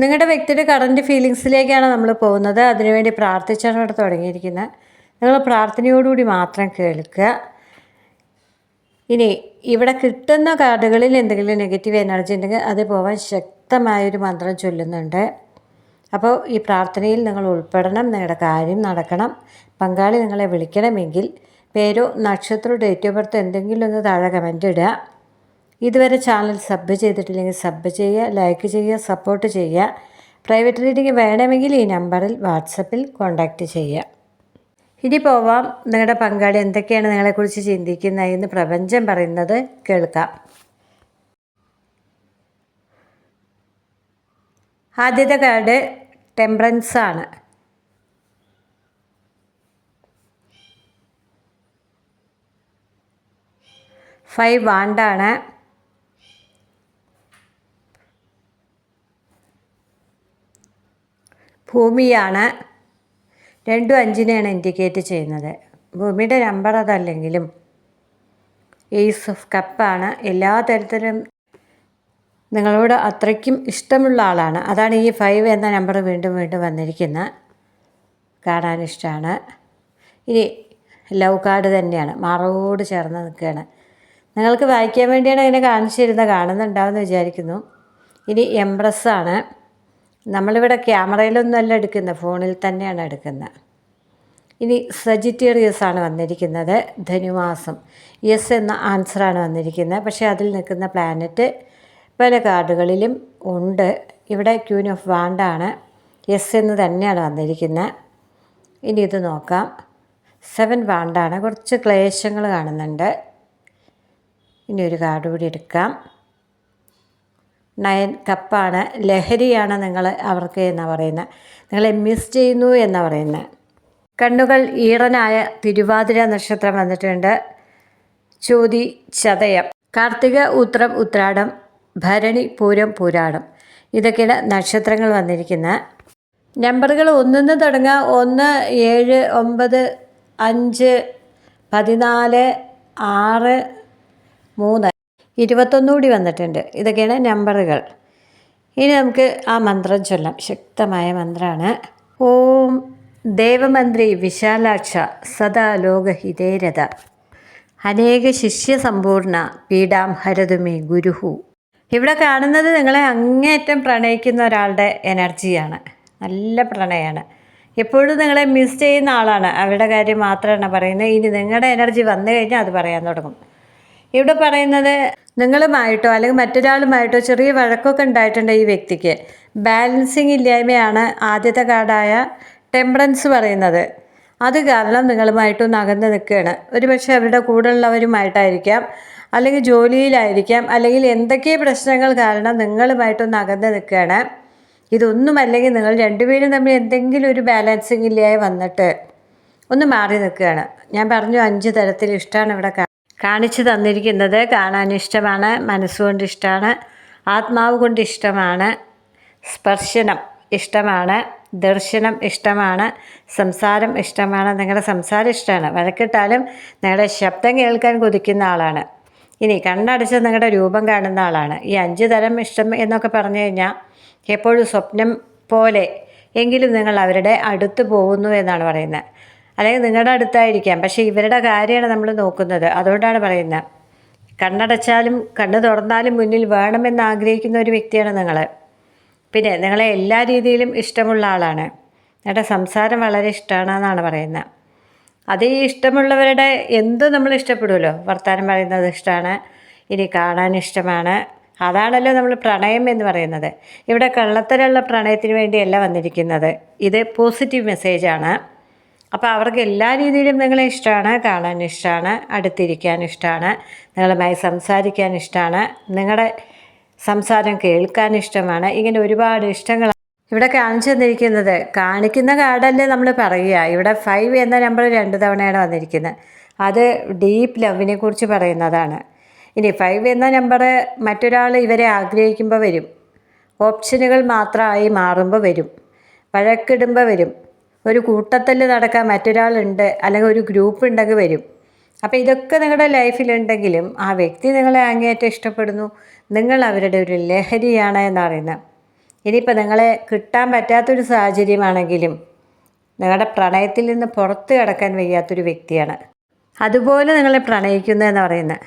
നിങ്ങളുടെ വ്യക്തിയുടെ കറന്റ് ഫീലിങ്സിലേക്കാണ് നമ്മൾ പോകുന്നത്. അതിനുവേണ്ടി പ്രാർത്ഥിച്ചാണ് ഇവിടെ തുടങ്ങിയിരിക്കുന്നത്. നിങ്ങൾ പ്രാർത്ഥനയോടുകൂടി മാത്രം കേൾക്കുക. ഇനി ഇവിടെ കിട്ടുന്ന കാർഡുകളിൽ എന്തെങ്കിലും നെഗറ്റീവ് എനർജി ഉണ്ടെങ്കിൽ അത് പോകാൻ ശക്തമായൊരു മന്ത്രം ചൊല്ലുന്നുണ്ട്. അപ്പോൾ ഈ പ്രാർത്ഥനയിൽ നിങ്ങൾ ഉൾപ്പെടണം. നിങ്ങളുടെ കാര്യം നടക്കണം. പങ്കാളി നിങ്ങളെ വിളിക്കണമെങ്കിൽ പേരോ നക്ഷത്രോ ഡേറ്റ് ഓഫ് ബർത്ത് എന്തെങ്കിലും ഒന്ന് താഴെ കമന്റ് ഇടുക. ഇതുവരെ ചാനൽ സബ് ചെയ്തിട്ടില്ലെങ്കിൽ സബ് ചെയ്യുക ലൈക്ക് ചെയ്യുക സപ്പോർട്ട് ചെയ്യുക. പ്രൈവറ്റ് റീഡിംഗ് വേണമെങ്കിൽ ഈ നമ്പറിൽ വാട്സപ്പിൽ കോൺടാക്റ്റ് ചെയ്യുക. ഇനി പോവാം. നിങ്ങളുടെ പങ്കാളി എന്തൊക്കെയാണ് നിങ്ങളെക്കുറിച്ച് ചിന്തിക്കുന്നത് എന്ന് പ്രപഞ്ചം പറയുന്നത് കേൾക്കാം. ആദ്യത്തെ കാർഡ് ടെമ്പറൻസ് ആണ്. ഫൈവ് വാണ്ടാണ് ഭൂമിയാണ്. രണ്ടും അഞ്ചിനെയാണ് ഇൻഡിക്കേറ്റ് ചെയ്യുന്നത്. ഭൂമിയുടെ നമ്പർ അതല്ലെങ്കിലും ഏസ് ഓഫ് കപ്പാണ് എല്ലാ തരത്തിലും നിങ്ങളോട് അത്രയ്ക്കും ഇഷ്ടമുള്ള ആളാണ്. അതാണ് ഈ ഫൈവ് എന്ന നമ്പർ വീണ്ടും വീണ്ടും വന്നിരിക്കുന്നത് കാണാൻ ഇഷ്ടമാണ്. ഇനി ലവ് കാർഡ് തന്നെയാണ്. മാറോട് ചേർന്ന് നിൽക്കുകയാണ്. നിങ്ങൾക്ക് വായിക്കാൻ വേണ്ടിയാണ് അതിനെ കാണിച്ചിരുന്നത്. കാണുന്നുണ്ടാവുമെന്ന് വിചാരിക്കുന്നു. ഇനി എംപ്രസ്സാണ് നമ്മളിവിടെ ക്യാമറയിലൊന്നും അല്ല എടുക്കുന്നത് ഫോണിൽ തന്നെയാണ് എടുക്കുന്നത്. ഇനി സജിറ്റേറിയസ് ആണ് വന്നിരിക്കുന്നത് ധനുമാസം. യെസ് എന്ന ആൻസറാണ് വന്നിരിക്കുന്നത്. പക്ഷേ അതിൽ നിൽക്കുന്ന പ്ലാനറ്റ് പല കാർഡുകളിലും ഉണ്ട്. ഇവിടെ ക്യൂൻ ഓഫ് വാണ്ടാണ് യെസ് എന്ന് തന്നെയാണ് വന്നിരിക്കുന്നത്. ഇനി ഇത് നോക്കാം. സെവൻ വാണ്ടാണ് കുറച്ച് ക്ലേശങ്ങൾ കാണുന്നുണ്ട്. ഇനി ഒരു കാർഡ് കൂടി എടുക്കാം. നയൻ കപ്പാണ് ലഹരിയാണ് നിങ്ങൾ അവർക്ക് എന്നാണ് പറയുന്നത് നിങ്ങളെ മിസ് ചെയ്യുന്നു എന്നാണ് പറയുന്നത് കണ്ണുകൾ ഈറനായ തിരുവാതിര നക്ഷത്രം വന്നിട്ടുണ്ട്. ചോതി ചതയം. കാർത്തിക ഉത്രം ഉത്രാടം. ഭരണി പൂരം പൂരാടം. ഇതൊക്കെയാണ് നക്ഷത്രങ്ങൾ വന്നിരിക്കുന്നത് നമ്പറുകൾ ഒന്നിന്ന് തുടങ്ങുക ഒന്ന് ഏഴ് ഒമ്പത് അഞ്ച് പതിനാല് ആറ് മൂന്ന്. ഇരുപത്തൊന്ന് കൂടി വന്നിട്ടുണ്ട്. ഇതൊക്കെയാണ് നമ്പറുകൾ. ഇനി നമുക്ക് ആ മന്ത്രം ചൊല്ലാം. ശക്തമായ മന്ത്രമാണ് ഓം ദേവമന്ത്രി വിശാലാക്ഷ സദാ ലോകഹിതേരഥ അനേക ശിഷ്യ സമ്പൂർണ പീഡാം ഹരതുമേ ഗുരുഹു. ഇവിടെ കാണുന്നത് നിങ്ങളെ അങ്ങേറ്റം പ്രണയിക്കുന്ന ഒരാളുടെ എനർജിയാണ്. നല്ല പ്രണയമാണ് എപ്പോഴും നിങ്ങളെ മിസ് ചെയ്യുന്ന ആളാണ്. അവരുടെ കാര്യം മാത്രമാണ് പറയുന്നത്. ഇനി നിങ്ങളുടെ എനർജി വന്നു കഴിഞ്ഞാൽ അത് പറയാൻ തുടങ്ങും. ഇവിടെ പറയുന്നത് നിങ്ങളുമായിട്ടോ അല്ലെങ്കിൽ മറ്റൊരാളുമായിട്ടോ ചെറിയ വഴക്കൊക്കെ ഉണ്ടായിട്ടുണ്ട് ഈ വ്യക്തിക്ക്. ബാലൻസിങ് ഇല്ലായ്മയാണ് ആദ്യത്തെ കാർഡായ ടെമ്പറൻസ് പറയുന്നത്. അത് കാരണം നിങ്ങളുമായിട്ടൊന്ന് അകന്ന് നിൽക്കുകയാണ്. ഒരുപക്ഷെ അവരുടെ കൂടെയുള്ളവരുമായിട്ടായിരിക്കാം അല്ലെങ്കിൽ ജോലിയിലായിരിക്കാം അല്ലെങ്കിൽ എന്തൊക്കെ പ്രശ്നങ്ങൾ കാരണം നിങ്ങളുമായിട്ടൊന്ന് അകന്ന് നിൽക്കുകയാണ്. ഇതൊന്നും അല്ലെങ്കിൽ നിങ്ങൾ രണ്ടുപേരും തമ്മിൽ എന്തെങ്കിലും ഒരു ബാലൻസിങ് ഇല്ലായി വന്നിട്ട് ഒന്ന് മാറി നിൽക്കുകയാണ്. ഞാൻ പറഞ്ഞു അഞ്ച് തരത്തിൽ ഇഷ്ടമാണ് ഇവിടെ കാണിച്ചു തന്നിരിക്കുന്നത് കാണാൻ ഇഷ്ടമാണ് മനസ്സുകൊണ്ട് ഇഷ്ടമാണ് ആത്മാവ് കൊണ്ട് ഇഷ്ടമാണ് സ്പർശനം ഇഷ്ടമാണ് ദർശനം ഇഷ്ടമാണ് സംസാരം ഇഷ്ടമാണ്. നിങ്ങളുടെ സംസാരം ഇഷ്ടമാണ്. വഴക്കിട്ടാലും നിങ്ങളുടെ ശബ്ദം കേൾക്കാൻ കൊതിക്കുന്ന ആളാണ്. ഇനി കണ്ണടച്ച് നിങ്ങളുടെ രൂപം കാണുന്ന ആളാണ്. ഈ അഞ്ച് തരം ഇഷ്ടം എന്നൊക്കെ പറഞ്ഞു കഴിഞ്ഞാൽ എപ്പോഴും സ്വപ്നം പോലെ എങ്കിലും നിങ്ങൾ അവരുടെ അടുത്ത് പോകുന്നു എന്നാണ് പറയുന്നത്. അല്ലെങ്കിൽ നിങ്ങളുടെ അടുത്തായിരിക്കാം. പക്ഷേ ഇവരുടെ കാര്യമാണ് നമ്മൾ നോക്കുന്നത്. അതുകൊണ്ടാണ് പറയുന്നത് കണ്ണടച്ചാലും കണ്ണ് തുറന്നാലും മുന്നിൽ വേണമെന്ന് ആഗ്രഹിക്കുന്ന ഒരു വ്യക്തിയാണ് നിങ്ങൾ പിന്നെ നിങ്ങളെ എല്ലാ രീതിയിലും ഇഷ്ടമുള്ള ആളാണ്. നിങ്ങളുടെ സംസാരം വളരെ ഇഷ്ടമാണെന്നാണ് പറയുന്നത് അത് ഈ ഇഷ്ടമുള്ളവരുടെ എന്തും നമ്മൾ ഇഷ്ടപ്പെടുമല്ലോ വർത്തമാനം പറയുന്നത് ഇഷ്ടമാണ് ഇനി കാണാൻ ഇഷ്ടമാണ്. അതാണല്ലോ നമ്മൾ പ്രണയം എന്ന് പറയുന്നത്. ഇവിടെ കള്ളത്തരമുള്ള പ്രണയത്തിന് വേണ്ടിയല്ല വന്നിരിക്കുന്നത്. ഇത് പോസിറ്റീവ് മെസ്സേജാണ്. അപ്പോൾ അവർക്ക് എല്ലാ രീതിയിലും നിങ്ങളെ ഇഷ്ടമാണ് കാണാൻ ഇഷ്ടമാണ് അടുത്തിരിക്കാൻ ഇഷ്ടമാണ് നിങ്ങളുമായി സംസാരിക്കാൻ ഇഷ്ടമാണ് നിങ്ങളുടെ സംസാരം കേൾക്കാൻ ഇഷ്ടമാണ്. ഇങ്ങനെ ഒരുപാട് ഇഷ്ടങ്ങൾ ഇവിടെ കാണിച്ചു തന്നിരിക്കുന്നത് കാണിക്കുന്ന കാർഡല്ലേ നമ്മൾ പറയുക. ഇവിടെ ഫൈവ് എന്ന നമ്പർ രണ്ട് തവണയാണ് വന്നിരിക്കുന്നത്. അത് ഡീപ്പ് ലവിനെ കുറിച്ച് പറയുന്നതാണ്. ഇനി ഫൈവ് എന്ന നമ്പർ മറ്റൊരാൾ ഇവരെ ആഗ്രഹിക്കുമ്പോൾ വരും. ഓപ്ഷനുകൾ മാത്രമായി മാറുമ്പോൾ വരും. വഴക്കിടുമ്പോൾ വരും. ഒരു കൂട്ടത്തിൽ നടക്കാൻ മറ്റൊരാളുണ്ട് അല്ലെങ്കിൽ ഒരു ഗ്രൂപ്പ് ഉണ്ടെങ്കിൽ വരും. അപ്പോൾ ഇതൊക്കെ നിങ്ങളുടെ ലൈഫിലുണ്ടെങ്കിലും ആ വ്യക്തി നിങ്ങളെ അങ്ങേയറ്റം ഇഷ്ടപ്പെടുന്നു. നിങ്ങൾ അവരുടെ ഒരു ലഹരിയാണ് എന്നറിയുന്നത് ഇനിയിപ്പോൾ നിങ്ങളെ കിട്ടാൻ പറ്റാത്തൊരു സാഹചര്യമാണെങ്കിലും നിങ്ങളുടെ പ്രണയത്തിൽ നിന്ന് പുറത്ത് കിടക്കാൻ വയ്യാത്തൊരു വ്യക്തിയാണ്. അതുപോലെ നിങ്ങളെ പ്രണയിക്കുന്നതെന്ന് പറയുന്നത്.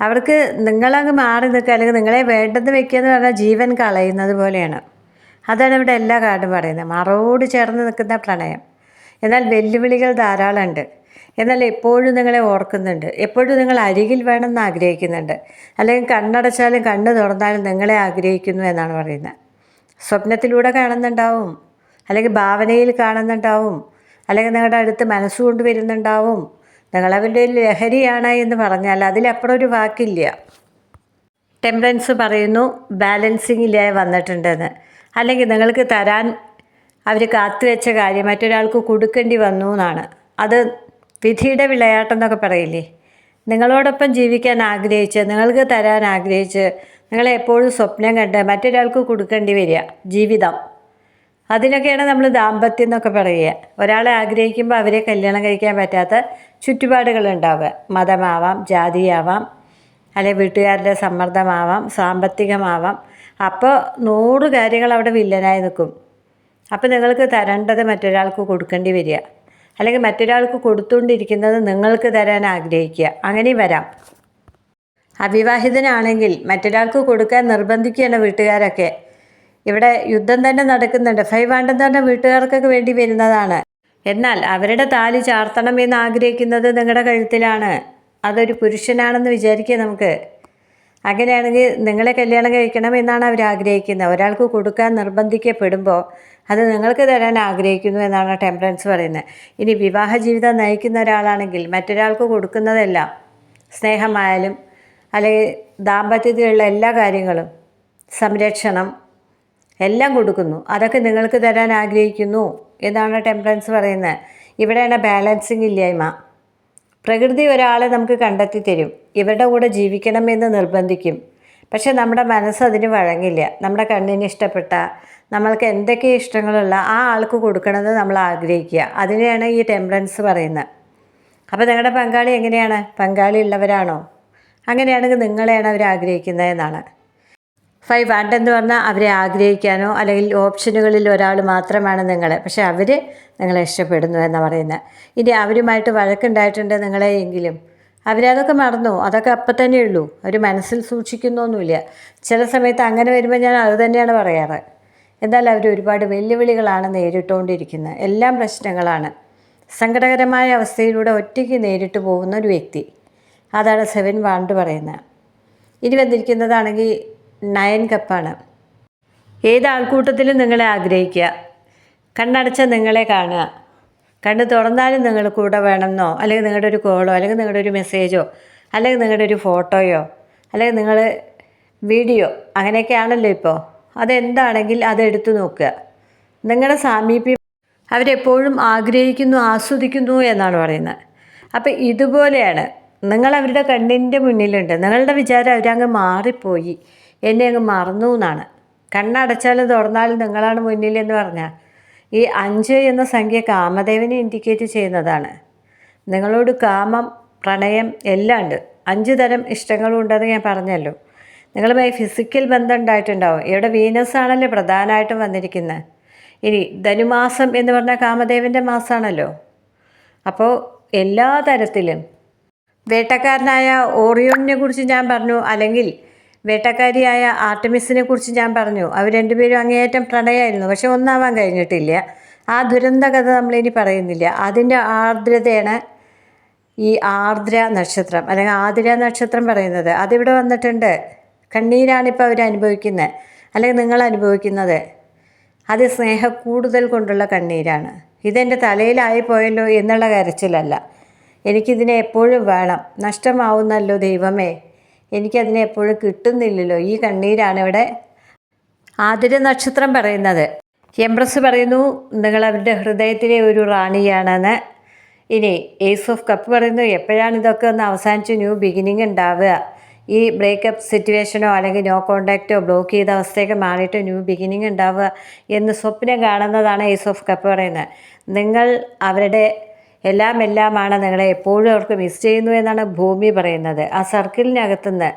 അവർക്ക് നിങ്ങളങ്ങ് മാറി നിൽക്കുക അല്ലെങ്കിൽ നിങ്ങളെ വേണ്ടെന്ന് വെക്കുക എന്ന് പറഞ്ഞാൽ ജീവൻ കളയുന്നത് പോലെയാണ്. അതാണ് ഇവിടെ എല്ലാ കാർഡും പറയുന്നത്. മറോട് ചേർന്ന് നിൽക്കുന്ന പ്രണയം. എന്നാൽ വെല്ലുവിളികൾ ധാരാളമുണ്ട്. എന്നാൽ എപ്പോഴും നിങ്ങളെ ഓർക്കുന്നുണ്ട്. എപ്പോഴും നിങ്ങൾ അരികിൽ വേണമെന്ന് ആഗ്രഹിക്കുന്നുണ്ട്. അല്ലെങ്കിൽ കണ്ണടച്ചാലും കണ്ണ് തുറന്നാലും നിങ്ങളെ ആഗ്രഹിക്കുന്നു എന്നാണ് പറയുന്നത്. സ്വപ്നത്തിലൂടെ കാണുന്നുണ്ടാവും. അല്ലെങ്കിൽ ഭാവനയിൽ കാണുന്നുണ്ടാവും. അല്ലെങ്കിൽ നിങ്ങളുടെ അടുത്ത് മനസ്സുകൊണ്ട് വരുന്നുണ്ടാവും നിങ്ങളവരുടെ ലഹരിയാണ് എന്ന് പറഞ്ഞാൽ അതിലപ്പുറം ഒരു വാക്കില്ല. ടെമ്പറൻസ് പറയുന്നു ബാലൻസിങ് ഇല്ലാതെ വന്നിട്ടുണ്ടെന്ന്. അല്ലെങ്കിൽ നിങ്ങൾക്ക് തരാൻ അവർ കാത്തുവെച്ച കാര്യം മറ്റൊരാൾക്ക് കൊടുക്കേണ്ടി വന്നു എന്നാണ്. അത് വിധിയുടെ വിളയാട്ടെന്നൊക്കെ പറയില്ലേ? നിങ്ങളോടൊപ്പം ജീവിക്കാൻ ആഗ്രഹിച്ച് നിങ്ങൾക്ക് തരാൻ ആഗ്രഹിച്ച് നിങ്ങളെ എപ്പോഴും സ്വപ്നം കണ്ട് മറ്റൊരാൾക്ക് കൊടുക്കേണ്ടി വരിക. ജീവിതം. അതിനൊക്കെയാണ് നമ്മൾ ദാമ്പത്യം എന്നൊക്കെ പറയുക. ഒരാളെ ആഗ്രഹിക്കുമ്പോൾ അവരെ കല്യാണം കഴിക്കാൻ പറ്റാത്ത ചുറ്റുപാടുകൾ ഉണ്ടാവുക. മതമാവാം ജാതിയാവാം അല്ലെങ്കിൽ വീട്ടുകാരുടെ സമ്മർദ്ദമാവാം സാമ്പത്തികമാവാം അപ്പോൾ നൂറ് കാര്യങ്ങൾ അവിടെ വില്ലനായി നിൽക്കും. അപ്പോൾ നിങ്ങൾക്ക് തരേണ്ടത് മറ്റൊരാൾക്ക് കൊടുക്കേണ്ടി വരിക. അല്ലെങ്കിൽ മറ്റൊരാൾക്ക് കൊടുത്തുകൊണ്ടിരിക്കുന്നത് നിങ്ങൾക്ക് തരാൻ ആഗ്രഹിക്കുക. അങ്ങനെയും വരാം. അവിവാഹിതനാണെങ്കിൽ മറ്റൊരാൾക്ക് കൊടുക്കാൻ നിർബന്ധിക്കുകയാണ് വീട്ടുകാരൊക്കെ. ഇവിടെ യുദ്ധം തന്നെ നടക്കുന്നുണ്ട്. ഫൈ ഹൺഡ്രഡ് തന്നെ വീട്ടുകാർക്കൊക്കെ വേണ്ടി വരുന്നതാണ്. എന്നാൽ അവരുടെ താലി ചാർത്തണം എന്ന് ആഗ്രഹിക്കുന്നത് നിങ്ങളുടെ കഴുത്തിലാണ്. അതൊരു പുരുഷനാണെന്ന് വിചാരിക്കുക നമുക്ക്. അങ്ങനെയാണെങ്കിൽ നിങ്ങളെ കല്യാണം കഴിക്കണം എന്നാണ് അവർ ആഗ്രഹിക്കുന്നത്. ഒരാൾക്ക് കൊടുക്കാൻ നിർബന്ധിക്കപ്പെടുമ്പോൾ അത് നിങ്ങൾക്ക് തരാൻ ആഗ്രഹിക്കുന്നു എന്നാണ് ടെമ്പറൻസ് പറയുന്നത്. ഇനി വിവാഹ ജീവിതം നയിക്കുന്ന ഒരാളാണെങ്കിൽ മറ്റൊരാൾക്ക് കൊടുക്കുന്നതെല്ലാം സ്നേഹമായാലും അല്ലെങ്കിൽ ദാമ്പത്യത്തിലുള്ള എല്ലാ കാര്യങ്ങളും സംരക്ഷണം എല്ലാം കൊടുക്കുന്നു. അതൊക്കെ നിങ്ങൾക്ക് തരാൻ ആഗ്രഹിക്കുന്നു എന്നാണ് ടെമ്പറൻസ് പറയുന്നത്. ഇവിടെയാണ് ബാലൻസിങ് ഇല്ലായ്മ. പ്രകൃതി ഒരാളെ നമുക്ക് കണ്ടെത്തി തരും ഇവരുടെ കൂടെ ജീവിക്കണമെന്ന് നിർബന്ധിക്കും. പക്ഷെ നമ്മുടെ മനസ്സ് അതിന് വഴങ്ങില്ല. നമ്മുടെ കണ്ണിന് ഇഷ്ടപ്പെട്ട നമ്മൾക്ക് എന്തൊക്കെ ഇഷ്ടങ്ങളുള്ള ആ ആൾക്ക് കൊടുക്കണമെന്ന് നമ്മൾ ആഗ്രഹിക്കുക. അതിനെയാണ് ഈ ടെമ്പറൻസ് പറയുന്നത്. അപ്പോൾ നിങ്ങളുടെ പങ്കാളി എങ്ങനെയാണ്? പങ്കാളി ഉള്ളവരാണോ? അങ്ങനെയാണെങ്കിൽ നിങ്ങളെയാണ് അവർ ആഗ്രഹിക്കുന്നത് എന്നാണ്. ഫൈവ് ആൻഡ് എന്ന് പറഞ്ഞാൽ അവരെ ആഗ്രഹിക്കാനോ അല്ലെങ്കിൽ ഓപ്ഷനുകളിൽ ഒരാൾ മാത്രമാണ് നിങ്ങൾ. പക്ഷെ അവർ നിങ്ങളെ ഇഷ്ടപ്പെടുന്നു എന്ന് പറയുന്നത്. ഇനി അവരുമായിട്ട് വഴക്കുണ്ടായിട്ടുണ്ട് നിങ്ങളെ എങ്കിലും. അവരതൊക്കെ മറന്നു. അതൊക്കെ അപ്പം തന്നെ ഉള്ളൂ. അവർ മനസ്സിൽ സൂക്ഷിക്കുന്നൊന്നുമില്ല. ചില സമയത്ത് അങ്ങനെ വരുമ്പോൾ ഞാൻ അത് തന്നെയാണ് പറയാറ്. എന്നാൽ അവർ ഒരുപാട് വെല്ലുവിളികളാണ് നേരിട്ടുകൊണ്ടിരിക്കുന്നത് എല്ലാം പ്രശ്നങ്ങളാണ്. സങ്കടകരമായ അവസ്ഥയിലൂടെ ഒറ്റയ്ക്ക് നേരിട്ട് പോകുന്ന ഒരു വ്യക്തി. അതാണ് സെവൻ വാണ്ട് പറയുന്നത് ഇനി വന്നിരിക്കുന്നതാണെങ്കിൽ നയൻ കപ്പാണ്. ഏത് ആൾക്കൂട്ടത്തിലും നിങ്ങളെ ആഗ്രഹിക്കുക കണ്ണടച്ച നിങ്ങളെ കാണുക. കണ്ണ് തുറന്നാലും നിങ്ങൾ കൂടെ വേണമെന്നോ അല്ലെങ്കിൽ നിങ്ങളുടെ ഒരു കോളോ അല്ലെങ്കിൽ നിങ്ങളുടെ ഒരു മെസ്സേജോ അല്ലെങ്കിൽ നിങ്ങളുടെ ഒരു ഫോട്ടോയോ അല്ലെങ്കിൽ നിങ്ങൾ വീഡിയോ അങ്ങനെയൊക്കെ അങ്ങനെയൊക്കെയാണല്ലോ ഇപ്പോൾ അതെന്താണെങ്കിൽ അതെടുത്തു നോക്കുക. നിങ്ങളുടെ സാമീപ്യം അവരെപ്പോഴും ആഗ്രഹിക്കുന്നു ആസ്വദിക്കുന്നു എന്നാണ് പറയുന്നത്. അപ്പം ഇതുപോലെയാണ്. നിങ്ങൾ അവരുടെ കണ്ണിന്റെ മുന്നിലുണ്ട്. നിങ്ങളുടെ വിചാരം അവരങ്ങ് മാറിപ്പോയി. എന്നെ അങ്ങ് മറന്നു എന്നാണ്. കണ്ണടച്ചാലും തുറന്നാലും നിങ്ങളാണ് മുന്നിൽ എന്ന് പറഞ്ഞാൽ ഈ അഞ്ച് എന്ന സംഖ്യ കാമദേവനെ ഇൻഡിക്കേറ്റ് ചെയ്യുന്നതാണ്. നിങ്ങളോട് കാമം പ്രണയം എല്ലാം ഉണ്ട്. അഞ്ച് തരം ഇഷ്ടങ്ങളും ഉണ്ടെന്ന് ഞാൻ പറഞ്ഞല്ലോ. നിങ്ങളുമായി ഫിസിക്കൽ ബന്ധം ഉണ്ടായിട്ടുണ്ടാവും. ഇവിടെ വീനസ് ആണല്ലോ പ്രധാനമായിട്ടും വന്നിരിക്കുന്നത്. ഇനി ധനുമാസം എന്ന് പറഞ്ഞാൽ കാമദേവന്റെ മാസമാണല്ലോ അപ്പോൾ എല്ലാ തരത്തിലും വേട്ടക്കാരനായ ഓറിയോണിനെ കുറിച്ച് ഞാൻ പറഞ്ഞു. അല്ലെങ്കിൽ വേട്ടക്കാരിയായ ആർട്ടമിസിനെ കുറിച്ച് ഞാൻ പറഞ്ഞു. അവർ രണ്ടുപേരും അങ്ങേയറ്റം പ്രണയമായിരുന്നു പക്ഷെ ഒന്നാവാൻ കഴിഞ്ഞിട്ടില്ല. ആ ദുരന്ത കഥ നമ്മളിനി പറയുന്നില്ല. അതിന്റെ ആർദ്രതയാണ് ഈ ആർദ്ര നക്ഷത്രം അല്ലെങ്കിൽ ആതിര നക്ഷത്രം പറയുന്നത്. അതിവിടെ വന്നിട്ടുണ്ട്. കണ്ണീരാണിപ്പോൾ അവർ അനുഭവിക്കുന്നത് അല്ലെങ്കിൽ നിങ്ങൾ അനുഭവിക്കുന്നത്. അത് സ്നേഹ കൂടുതൽ കൊണ്ടുള്ള കണ്ണീരാണ്. ഇതെന്റെ തലയിലായി പോയല്ലോ എന്നുള്ള കരച്ചിലല്ല. എനിക്കിതിനെ എപ്പോഴും വേണം. നഷ്ടമാവുന്നല്ലോ ദൈവമേ. എനിക്കതിനെ എപ്പോഴും കിട്ടുന്നില്ലല്ലോ. ഈ കണ്ണീരാണ് ഇവിടെ ആതിര നക്ഷത്രം പറയുന്നത്. എംപ്രസ് പറയുന്നു നിങ്ങൾ അവരുടെ ഹൃദയത്തിലെ ഒരു റാണിയാണെന്ന്. ഇനി ഏസ് ഓഫ് കപ്പ് പറയുന്നു എപ്പോഴാണ് ഇതൊക്കെ ഒന്ന് അവസാനിച്ച്? ന്യൂ ബിഗിനിങ് ഉണ്ടാവുക. ഈ ബ്രേക്കപ്പ് സിറ്റുവേഷനോ അല്ലെങ്കിൽ നോ കോണ്ടാക്റ്റോ ബ്ലോക്ക് ചെയ്ത അവസ്ഥയൊക്കെ മാറിയിട്ട് ന്യൂ ബിഗിനിങ് ഉണ്ടാവുക എന്ന് സ്വപ്നം കാണുന്നതാണ് ഏസ് ഓഫ് കപ്പ് പറയുന്നത്. നിങ്ങൾ അവരുടെ എല്ലാം എല്ലാമാണ് നിങ്ങളെ എപ്പോഴും അവർക്ക് മിസ് ചെയ്യുന്നു എന്നാണ് ഭൂമി പറയുന്നത്. ആ സർക്കിളിനകത്തുനിന്ന്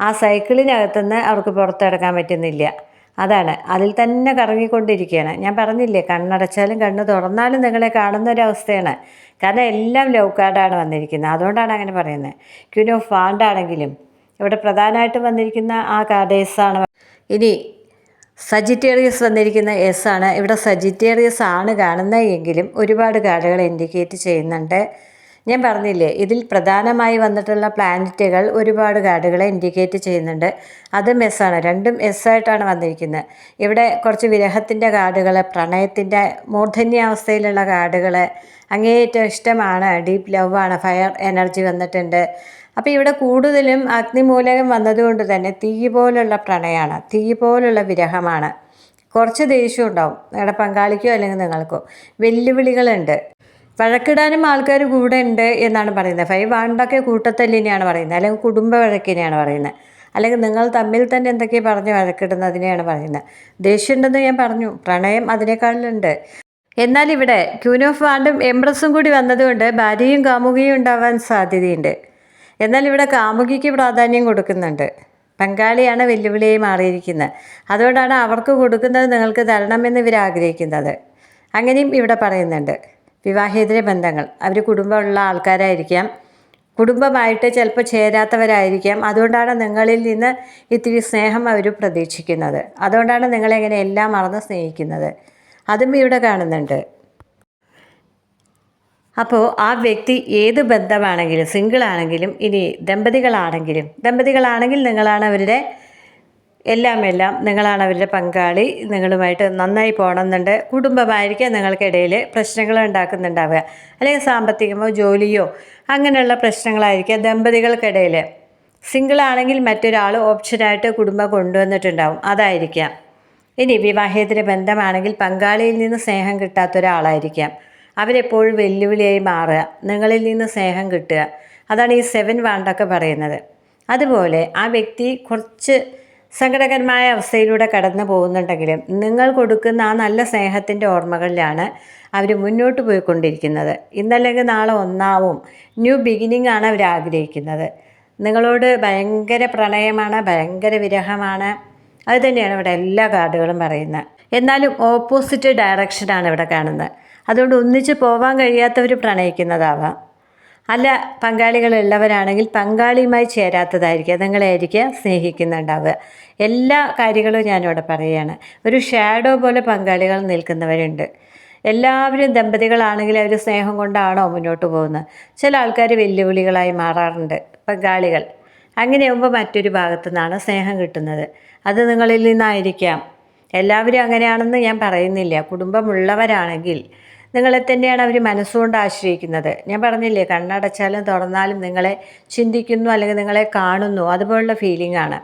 ആ സൈക്കിളിനകത്തുനിന്ന് അവർക്ക് പുറത്തെടുക്കാൻ പറ്റുന്നില്ല. അതാണ്. അതിൽ തന്നെ കറങ്ങിക്കൊണ്ടിരിക്കുകയാണ്. ഞാൻ പറഞ്ഞില്ലേ കണ്ണടച്ചാലും കണ്ണ് തുറന്നാലും നിങ്ങളെ കാണുന്ന ഒരവസ്ഥയാണ് കാരണം എല്ലാം ലവ് കാർഡാണ് വന്നിരിക്കുന്നത്. അതുകൊണ്ടാണ് അങ്ങനെ പറയുന്നത്. ക്യൂൻ ഓഫ് ഫാണ്ടാണെങ്കിലും ഇവിടെ പ്രധാനമായിട്ടും വന്നിരിക്കുന്ന ആ കാർഡേഴ്സാണ് ഇനി സജിറ്റേറിയസ് വന്നിരിക്കുന്ന എസ് ആണ്. ഇവിടെ സജിറ്റേറിയസ് ആണ് കാണുന്നത് എങ്കിലും ഒരുപാട് കാർഡുകൾ ഇൻഡിക്കേറ്റ് ചെയ്യുന്നുണ്ട്. ഞാൻ പറഞ്ഞില്ലേ ഇതിൽ പ്രധാനമായി വന്നിട്ടുള്ള പ്ലാനറ്റുകൾ ഒരുപാട് കാർഡുകളെ ഇൻഡിക്കേറ്റ് ചെയ്യുന്നുണ്ട്. അതും എസ് ആണ്. രണ്ടും എസ് ആയിട്ടാണ് വന്നിരിക്കുന്നത്. ഇവിടെ കുറച്ച് വിരഹത്തിന്റെ കാർഡുകൾ പ്രണയത്തിന്റെ മൂർധന്യാവസ്ഥയിലുള്ള കാർഡുകൾ അങ്ങേയറ്റം ഇഷ്ടമാണ് ഡീപ്പ് ലവ് ആണ് ഫയർ എനർജി വന്നിട്ടുണ്ട്. അപ്പോൾ ഇവിടെ കൂടുതലും അഗ്നിമൂലകം വന്നതുകൊണ്ട് തന്നെ തീ പോലുള്ള പ്രണയമാണ് തീ പോലുള്ള വിരഹമാണ്. കുറച്ച് ദേഷ്യം ഉണ്ടാവും നിങ്ങളുടെ പങ്കാളിക്കോ അല്ലെങ്കിൽ നിങ്ങൾക്കോ. വെല്ലുവിളികളുണ്ട്. വഴക്കിടാനും ആൾക്കാർ കൂടെ ഉണ്ട് എന്നാണ് പറയുന്നത്. ഫൈവ് വാണ്ടൊക്കെ കൂട്ടത്തല്ലിനെയാണ് പറയുന്നത്. അല്ലെങ്കിൽ കുടുംബ വഴക്കിനെയാണ് പറയുന്നത്. അല്ലെങ്കിൽ നിങ്ങൾ തമ്മിൽ തന്നെ എന്തൊക്കെയാണ് പറഞ്ഞ് വഴക്കിടുന്നതിനെയാണ് പറയുന്നത്. ദേഷ്യം ഉണ്ടെന്ന് ഞാൻ പറഞ്ഞു. പ്രണയം അതിനേക്കാളിലുണ്ട്. എന്നാൽ ഇവിടെ ക്യൂൻ ഓഫ് വാണ്ടും എംപ്രസും കൂടി വന്നതുകൊണ്ട് ഭാര്യയും കാമുകിയും ഉണ്ടാവാൻ സാധ്യതയുണ്ട്. എന്നാൽ ഇവിടെ കാമുകിക്ക് പ്രാധാന്യം കൊടുക്കുന്നുണ്ട്. പങ്കാളിയാണ് വെല്ലുവിളിയായി മാറിയിരിക്കുന്നത്. അതുകൊണ്ടാണ് അവർക്ക് കൊടുക്കുന്നത് നിങ്ങൾക്ക് തരണമെന്ന് ഇവർ ആഗ്രഹിക്കുന്നത്. അങ്ങനെയും ഇവിടെ പറയുന്നുണ്ട്. വിവാഹേതര ബന്ധങ്ങൾ. അവർ കുടുംബമുള്ള ആൾക്കാരായിരിക്കാം. കുടുംബമായിട്ട് ചിലപ്പോൾ ചേരാത്തവരായിരിക്കാം. അതുകൊണ്ടാണ് നിങ്ങളിൽ നിന്ന് ഇത്തിരി സ്നേഹം അവർ പ്രതീക്ഷിക്കുന്നത്. അതുകൊണ്ടാണ് നിങ്ങളെങ്ങനെ എല്ലാം മറന്ന് സ്നേഹിക്കുന്നത്. അതും ഇവിടെ കാണുന്നുണ്ട്. അപ്പോൾ ആ വ്യക്തി ഏത് ബന്ധമാണെങ്കിലും സിംഗിൾ ആണെങ്കിലും ഇനി ദമ്പതികളാണെങ്കിലും ദമ്പതികളാണെങ്കിൽ നിങ്ങളാണ് അവരുടെ എല്ലാം എല്ലാം നിങ്ങളാണ് അവരുടെ പങ്കാളി നിങ്ങളുമായിട്ട് നന്നായി പോകണമെന്നുണ്ട്. കുടുംബമായിരിക്കാം നിങ്ങൾക്കിടയിൽ പ്രശ്നങ്ങൾ ഉണ്ടാക്കുന്നുണ്ടാവുക. അല്ലെങ്കിൽ സാമ്പത്തികമോ ജോലിയോ അങ്ങനെയുള്ള പ്രശ്നങ്ങളായിരിക്കാം ദമ്പതികൾക്കിടയിൽ. സിംഗിൾ ആണെങ്കിൽ മറ്റൊരാൾ ഓപ്ഷനായിട്ട് കുടുംബം കൊണ്ടുവന്നിട്ടുണ്ടാവും. അതായിരിക്കാം. ഇനി വിവാഹേതര ബന്ധമാണെങ്കിൽ പങ്കാളിയിൽ നിന്ന് സ്നേഹം കിട്ടാത്ത ഒരാളായിരിക്കാം അവരെപ്പോഴും വെല്ലുവിളിയായി മാറുക നിങ്ങളിൽ നിന്ന് സ്നേഹം കിട്ടുക. അതാണ് ഈ സെവൻ വാണ്ടൊക്കെ പറയുന്നത്. അതുപോലെ ആ വ്യക്തി കുറച്ച് സങ്കടകരമായ അവസ്ഥയിലൂടെ കടന്നു പോകുന്നുണ്ടെങ്കിലും നിങ്ങൾ കൊടുക്കുന്ന ആ നല്ല സ്നേഹത്തിന്റെ ഓർമ്മകളിലാണ് അവർ മുന്നോട്ട് പോയിക്കൊണ്ടിരിക്കുന്നത്. ഇന്നല്ലെങ്കിൽ നാളെ ഒന്നാവും. ന്യൂ ബിഗിനിങ് ആണ് അവർ ആഗ്രഹിക്കുന്നത്. നിങ്ങളോട് ഭയങ്കര പ്രണയമാണ് ഭയങ്കര വിരഹമാണ്. അത് തന്നെയാണ് ഇവിടെ എല്ലാ കാർഡുകളും പറയുന്നത്. എന്നാലും ഓപ്പോസിറ്റ് ഡയറക്ഷനാണ് ഇവിടെ കാണുന്നത്. അതുകൊണ്ട് ഒന്നിച്ച് പോവാൻ കഴിയാത്തവർ പ്രണയിക്കുന്നതാവാം. അല്ല പങ്കാളികളുള്ളവരാണെങ്കിൽ പങ്കാളിയുമായി ചേരാത്തതായിരിക്കുക അതുങ്ങളെയായിരിക്കുക സ്നേഹിക്കുന്നുണ്ടാവുക. എല്ലാ കാര്യങ്ങളും ഞാനിവിടെ പറയുകയാണ് ഒരു ഷാഡോ പോലെ പങ്കാളികൾ നിൽക്കുന്നവരുണ്ട്. എല്ലാവരും ദമ്പതികളാണെങ്കിൽ അവർ സ്നേഹം കൊണ്ടാണോ മുന്നോട്ട് പോകുന്നത്? ചില ആൾക്കാർ വെല്ലുവിളികളായി മാറാറുണ്ട് പങ്കാളികൾ. അങ്ങനെയാകുമ്പോൾ മറ്റൊരു ഭാഗത്തു നിന്നാണ് സ്നേഹം കിട്ടുന്നത്. അത് നിങ്ങളിൽ നിന്നായിരിക്കാം. എല്ലാവരും അങ്ങനെയാണെന്ന് ഞാൻ പറയുന്നില്ല. കുടുംബമുള്ളവരാണെങ്കിൽ നിങ്ങളെ തന്നെയാണ് അവർ മനസ്സുകൊണ്ട് ആശ്രയിക്കുന്നത്. ഞാൻ പറഞ്ഞില്ലേ കണ്ണടച്ചാലും തുറന്നാലും നിങ്ങളെ ചിന്തിക്കുന്നു അല്ലെങ്കിൽ നിങ്ങളെ കാണുന്നു. അതുപോലുള്ള ഫീലിംഗ് ആണ്.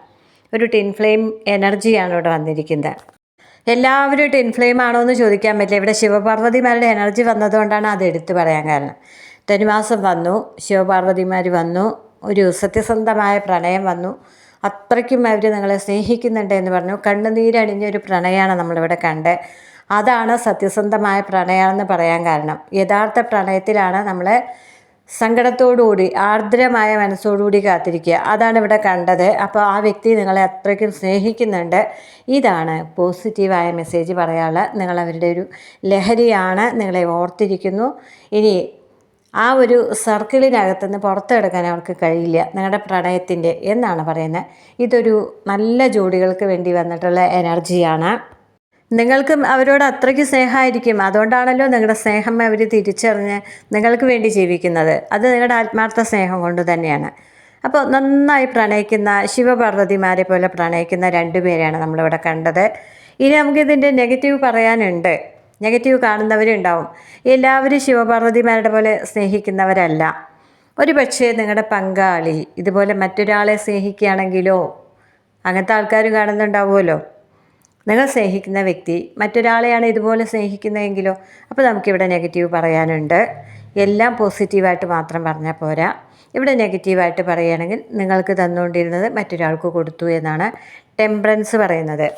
ഒരു ടിൻ ഫ്ലെയിം എനർജിയാണ് ഇവിടെ വന്നിരിക്കുന്നത്. എല്ലാവരും ടിൻ ഫ്ലെയിം ആണോ എന്ന് ചോദിക്കാൻ പറ്റില്ല. ഇവിടെ ശിവപാർവതിമാരുടെ എനർജി വന്നതുകൊണ്ടാണ് അത് എടുത്തു പറയാൻ കാരണം. ധനുമാസം വന്നു ശിവപാർവതിമാർ വന്നു ഒരു സത്യസന്ധമായ പ്രണയം വന്നു. അത്രയ്ക്കും അവർ നിങ്ങളെ സ്നേഹിക്കുന്നുണ്ട് എന്ന് പറഞ്ഞു. കണ്ണുനീരണിഞ്ഞൊരു പ്രണയമാണ് നമ്മളിവിടെ കണ്ടത് അതാണ് സത്യസന്ധമായ പ്രണയമെന്ന് പറയാൻ കാരണം. യഥാർത്ഥ പ്രണയത്തിലാണ് നമ്മൾ സങ്കടത്തോടുകൂടി ആർദ്രമായ മനസ്സോടുകൂടി കാത്തിരിക്കുക. അതാണ് ഇവിടെ കണ്ടത്. അപ്പോൾ ആ വ്യക്തി നിങ്ങളെ അത്രയ്ക്കും സ്നേഹിക്കുന്നുണ്ട്. ഇതാണ് പോസിറ്റീവായ മെസ്സേജ് പറയാനുള്ള നിങ്ങളവരുടെ ഒരു ലഹരിയാണ് നിങ്ങളെ ഓർത്തിരിക്കുന്നു. ഇനി ആ ഒരു സർക്കിളിനകത്തുനിന്ന് പുറത്തെടുക്കാൻ അവർക്ക് കഴിയില്ല. നിങ്ങളുടെ പ്രണയത്തിന്റെ എന്നാണ് പറയുന്നത്. ഇതൊരു നല്ല ജോഡികൾക്ക് വേണ്ടി വന്നിട്ടുള്ള എനർജിയാണ്. നിങ്ങൾക്കും അവരോട് അത്രയ്ക്ക് സ്നേഹമായിരിക്കും. അതുകൊണ്ടാണല്ലോ നിങ്ങളുടെ സ്നേഹം അവർ തിരിച്ചറിഞ്ഞ് നിങ്ങൾക്ക് വേണ്ടി ജീവിക്കുന്നത്. അത് നിങ്ങളുടെ ആത്മാർത്ഥ സ്നേഹം കൊണ്ട് തന്നെയാണ്. അപ്പോൾ നന്നായി പ്രണയിക്കുന്ന ശിവപാർവതിമാരെ പോലെ പ്രണയിക്കുന്ന രണ്ടുപേരെയാണ് നമ്മളിവിടെ കണ്ടത്. ഇനി നമുക്കിതിന്റെ നെഗറ്റീവ് പറയാനുണ്ട്. നെഗറ്റീവ് കാണുന്നവരുണ്ടാവും. എല്ലാവരും ശിവപാർവതിമാരുടെ പോലെ സ്നേഹിക്കുന്നവരല്ല. ഒരു പക്ഷേ നിങ്ങളുടെ പങ്കാളി ഇതുപോലെ മറ്റൊരാളെ സ്നേഹിക്കുകയാണെങ്കിലോ അങ്ങനത്തെ ആൾക്കാരും കാണുന്നുണ്ടാവുമല്ലോ. നിങ്ങൾ സ്നേഹിക്കുന്ന വ്യക്തി മറ്റൊരാളെയാണ് ഇതുപോലെ സ്നേഹിക്കുന്നതെങ്കിലോ അപ്പോൾ നമുക്കിവിടെ നെഗറ്റീവ് പറയാനുണ്ട്. എല്ലാം പോസിറ്റീവായിട്ട് മാത്രം പറഞ്ഞാൽ പോരാ. ഇവിടെ നെഗറ്റീവായിട്ട് പറയുകയാണെങ്കിൽ നിങ്ങൾക്ക് തന്നുകൊണ്ടിരുന്നത് മറ്റൊരാൾക്ക് കൊടുത്തു എന്നാണ് ടെമ്പറൻസ് പറയുന്നത്.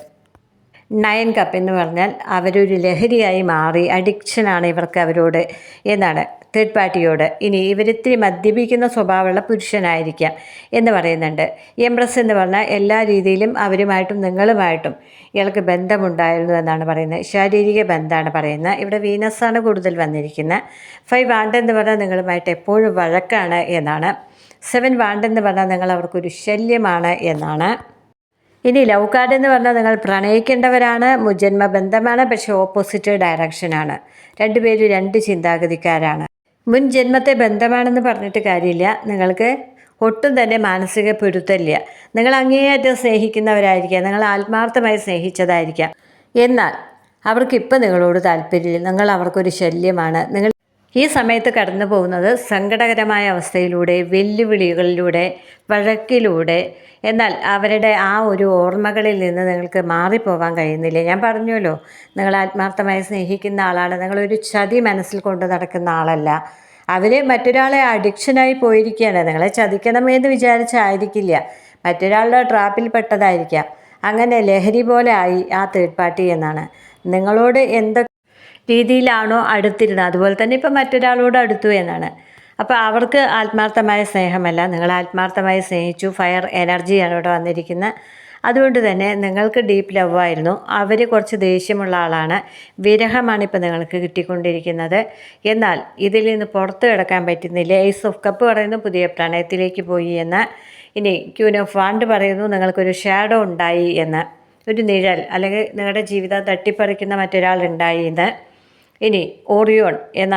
നയൻ കപ്പ് എന്ന് പറഞ്ഞാൽ അവരൊരു ലഹരിയായി മാറി അഡിക്ഷനാണ് ഇവർക്ക് അവരോട് എന്നാണ് തേർഡ് പാർട്ടിയോട് ഇനി ഇവരിത്തിരി മദ്യപിക്കുന്ന സ്വഭാവമുള്ള പുരുഷനായിരിക്കാം എന്ന് പറയുന്നുണ്ട്. എംപ്രസ് എന്ന് പറഞ്ഞാൽ എല്ലാ രീതിയിലും അവരുമായിട്ടും നിങ്ങളുമായിട്ടും ഇയാൾക്ക് ബന്ധമുണ്ടായിരുന്നു എന്നാണ് പറയുന്നത്. ശാരീരിക ബന്ധമാണ് പറയുന്നത്. ഇവിടെ വീനസാണ് കൂടുതൽ വന്നിരിക്കുന്നത്. ഫൈവ് വാണ്ട് എന്ന് പറഞ്ഞാൽ നിങ്ങളുമായിട്ട് എപ്പോഴും വഴക്കാണ് എന്നാണ്. സെവൻ വാണ്ട് എന്ന് പറഞ്ഞാൽ നിങ്ങൾ അവർക്കൊരു ശല്യമാണ് എന്നാണ്. ഇനി ലവ് കാർഡ് എന്ന് പറഞ്ഞാൽ നിങ്ങൾ പ്രണയിക്കേണ്ടവരാണ് മുജന്മ ബന്ധമാണ് പക്ഷേ ഓപ്പോസിറ്റ് ഡയറക്ഷനാണ് രണ്ടുപേരും രണ്ട് ചിന്താഗതിക്കാരാണ്. മുൻ ജന്മത്തെ ബന്ധമാണെന്ന് പറഞ്ഞിട്ട് കാര്യമില്ല. നിങ്ങൾക്ക് ഒട്ടും തന്നെ മാനസിക പൊരുത്തമില്ല. നിങ്ങൾ അങ്ങേയറ്റം സ്നേഹിക്കുന്നവരായിരിക്കാം. നിങ്ങൾ ആത്മാർത്ഥമായി സ്നേഹിച്ചതായിരിക്കാം. എന്നാൽ അവർക്കിപ്പം നിങ്ങളോട് താല്പര്യമില്ല. നിങ്ങൾ അവർക്കൊരു ശല്യമാണ്. നിങ്ങൾ ഈ സമയത്ത് കടന്നു പോകുന്നത് സങ്കടകരമായ അവസ്ഥയിലൂടെ വെല്ലുവിളികളിലൂടെ വഴക്കിലൂടെ. എന്നാൽ അവരുടെ ആ ഒരു ഓർമ്മകളിൽ നിന്ന് നിങ്ങൾക്ക് മാറിപ്പോവാൻ കഴിയുന്നില്ല. ഞാൻ പറഞ്ഞല്ലോ നിങ്ങൾ ആത്മാർത്ഥമായി സ്നേഹിക്കുന്ന ആളാണ്. നിങ്ങളൊരു ചതി മനസ്സിൽ കൊണ്ട് നടക്കുന്ന ആളല്ല. അവർ മറ്റൊരാളെ അഡിക്ഷനായി പോയിരിക്കുകയാണ്. നിങ്ങളെ ചതിക്കണമെന്ന് വിചാരിച്ചായിരിക്കില്ല. മറ്റൊരാളുടെ ട്രാപ്പിൽ പെട്ടതായിരിക്കാം. അങ്ങനെ ലഹരി പോലെ ആയി ആ തേർഡ് പാർട്ടി എന്നാണ്. നിങ്ങളോട് എന്തൊക്കെ രീതിയിലാണോ അടുത്തിരുന്നത്? അതുപോലെ തന്നെ ഇപ്പം മറ്റൊരാളോട് അടുത്തു എന്നാണ്. അപ്പോൾ അവർക്ക് ആത്മാർത്ഥമായ സ്നേഹമല്ല. നിങ്ങൾ ആത്മാർത്ഥമായി സ്നേഹിച്ചു. ഫയർ എനർജിയാണ് ഇവിടെ വന്നിരിക്കുന്നത് അതുകൊണ്ട് തന്നെ നിങ്ങൾക്ക് ഡീപ്പ് ലവ് ആയിരുന്നു. അവർ കുറച്ച് ദേഷ്യമുള്ള ആളാണ്. വിരഹമാണ് ഇപ്പോൾ നിങ്ങൾക്ക് കിട്ടിക്കൊണ്ടിരിക്കുന്നത്. എന്നാൽ ഇതിൽ നിന്ന് പുറത്ത് കിടക്കാൻ പറ്റുന്നില്ല. ഏസ് ഓഫ് കപ്പ് പറയുന്നു പുതിയ പ്രണയത്തിലേക്ക് പോയി എന്ന്. ഇനി ക്യൂൻ ഓഫ് വാണ്ട് പറയുന്നു നിങ്ങൾക്കൊരു ഷാഡോ ഉണ്ടായി എന്ന്. ഒരു നിഴൽ അല്ലെങ്കിൽ നിങ്ങളുടെ ജീവിതം തട്ടിപ്പറിക്കുന്ന മറ്റൊരാളുണ്ടായി എന്ന്. ഇനി ഓറിയോൺ എന്ന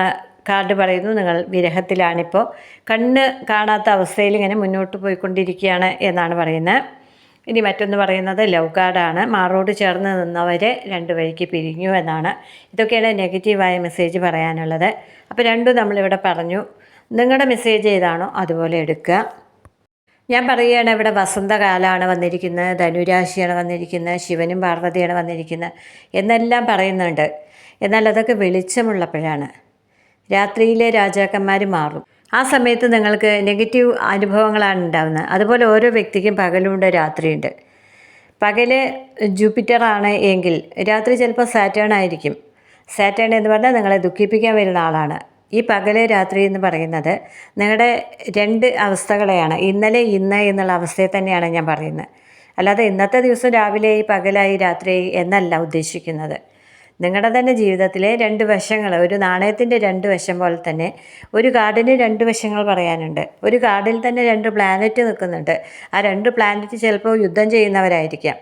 കാർഡ് പറയുന്നു. നിങ്ങൾ വിരഹത്തിലാണിപ്പോൾ കണ്ണ് കാണാത്ത അവസ്ഥയിൽ ഇങ്ങനെ മുന്നോട്ട് പോയിക്കൊണ്ടിരിക്കുകയാണ് എന്നാണ് പറയുന്നത്. ഇനി മറ്റൊന്ന് പറയുന്നത് ലവ് കാർഡാണ് മാറോട് ചേർന്ന് നിന്നവരെ രണ്ട് വഴിക്ക് പിരിഞ്ഞു എന്നാണ്. ഇതൊക്കെയാണ് നെഗറ്റീവായ മെസ്സേജ് പറയാനുള്ളത്. അപ്പോൾ രണ്ടും നമ്മളിവിടെ പറഞ്ഞു. നിങ്ങളുടെ മെസ്സേജ് ഏതാണോ അതുപോലെ എടുക്കുക. ഞാൻ പറയുകയാണ് ഇവിടെ വസന്തകാലമാണ് വന്നിരിക്കുന്നത് ധനുരാശിയാണ് വന്നിരിക്കുന്നത് ശിവനും പാർവതിയാണ് വന്നിരിക്കുന്നത് എന്നെല്ലാം പറയുന്നുണ്ട്. എന്നാൽ അതൊക്കെ വെളിച്ചമുള്ളപ്പോഴാണ്. രാത്രിയിലെ രാജാക്കന്മാർ മാറും. ആ സമയത്ത് നിങ്ങൾക്ക് നെഗറ്റീവ് അനുഭവങ്ങളാണ് ഉണ്ടാകുന്നത് അതുപോലെ ഓരോ വ്യക്തിക്കും പകലുണ്ട് രാത്രിയുണ്ട്. പകൽ ജൂപ്പിറ്ററാണ് എങ്കിൽ രാത്രി ചിലപ്പോൾ സാറ്റേൺ ആയിരിക്കും. സാറ്റേൺ എന്ന് പറഞ്ഞാൽ നിങ്ങളെ ദുഃഖിപ്പിക്കാൻ വരുന്ന ആളാണ്. ഈ പകൽ രാത്രി എന്ന് പറയുന്നത് നിങ്ങളുടെ രണ്ട് അവസ്ഥകളെയാണ്. ഇന്നലെ ഇന്ന് എന്നുള്ള അവസ്ഥയെ തന്നെയാണ് ഞാൻ പറയുന്നത്. അല്ലാതെ ഇന്നത്തെ ദിവസം രാവിലെ പകലായി രാത്രി എന്നല്ല ഉദ്ദേശിക്കുന്നത്. നിങ്ങളുടെ തന്നെ ജീവിതത്തിലെ രണ്ട് വശങ്ങൾ ഒരു നാണയത്തിന്റെ രണ്ട് വശം പോലെ തന്നെ ഒരു കാർഡിന് രണ്ട് വശങ്ങൾ പറയാനുണ്ട്. ഒരു കാർഡിൽ തന്നെ രണ്ട് പ്ലാനറ്റ് നിൽക്കുന്നുണ്ട് ആ രണ്ട് പ്ലാനറ്റ് ചിലപ്പോൾ യുദ്ധം ചെയ്യുന്നവരായിരിക്കാം.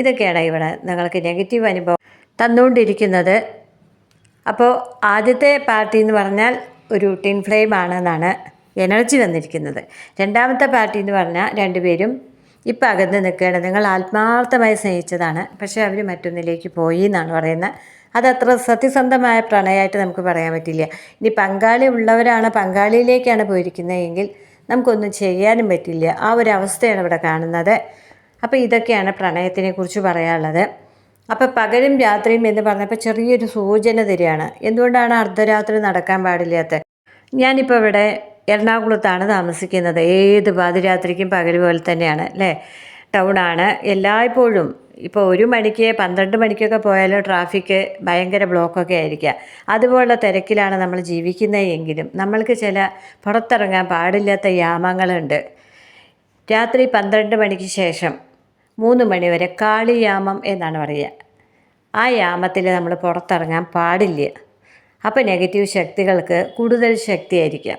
ഇതൊക്കെയാണ് ഇവിടെ നിങ്ങൾക്ക് നെഗറ്റീവ് അനുഭവം തന്നുകൊണ്ടിരിക്കുന്നത് അപ്പോൾ ആദ്യത്തെ പാർട്ടി എന്ന് പറഞ്ഞാൽ ഒരു ടിൻ ഫ്ലെയിം ആണെന്നാണ് എനർജി വന്നിരിക്കുന്നത്. രണ്ടാമത്തെ പാർട്ടി എന്ന് പറഞ്ഞാൽ രണ്ടുപേരും ഇപ്പം അകന്ന് നിൽക്കുകയാണ് നിങ്ങൾ ആത്മാർത്ഥമായി സ്നേഹിച്ചതാണ്. പക്ഷേ അവർ മറ്റൊന്നിലേക്ക് പോയി എന്നാണ് പറയുന്നത്. അതത്ര സത്യസന്ധമായ പ്രണയമായിട്ട് നമുക്ക് പറയാൻ പറ്റില്ല. ഇനി പങ്കാളി ഉള്ളവരാണ് പങ്കാളിയിലേക്കാണ് പോയിരിക്കുന്നതെങ്കിൽ നമുക്കൊന്നും ചെയ്യാനും പറ്റില്ല. ആ ഒരു അവസ്ഥയാണ് ഇവിടെ കാണുന്നത്. അപ്പോൾ ഇതൊക്കെയാണ് പ്രണയത്തിനെ കുറിച്ച് പറയാനുള്ളത്. അപ്പോൾ പകലും രാത്രിയും എന്ന് പറഞ്ഞപ്പോൾ ചെറിയൊരു സൂചന തരികയാണ്. എന്തുകൊണ്ടാണ് അർദ്ധരാത്രി നടക്കാൻ പാടില്ലാത്തത് ഞാനിപ്പോൾ ഇവിടെ എറണാകുളത്താണ് താമസിക്കുന്നത്. ഏത് പാതിരാത്രിക്കും പകൽ പോലെ തന്നെയാണ് അല്ലേ? ടൗണാണ് എല്ലായ്പ്പോഴും ഇപ്പോൾ ഒരു മണിക്ക് പന്ത്രണ്ട് മണിക്കൊക്കെ പോയാലും ട്രാഫിക്ക് ഭയങ്കര ബ്ലോക്കൊക്കെ ആയിരിക്കുക അതുപോലുള്ള തിരക്കിലാണ് നമ്മൾ ജീവിക്കുന്നതെങ്കിലും നമ്മൾക്ക് ചില പുറത്തിറങ്ങാൻ പാടില്ലാത്ത യാമങ്ങളുണ്ട്. രാത്രി പന്ത്രണ്ട് മണിക്ക് ശേഷം മൂന്ന് മണി വരെ കാളിയാമം എന്നാണ് പറയുക. ആ യാമത്തിൽ നമ്മൾ പുറത്തിറങ്ങാൻ പാടില്ല. അപ്പോൾ നെഗറ്റീവ് ശക്തികൾക്ക് കൂടുതൽ ശക്തിയായിരിക്കാം.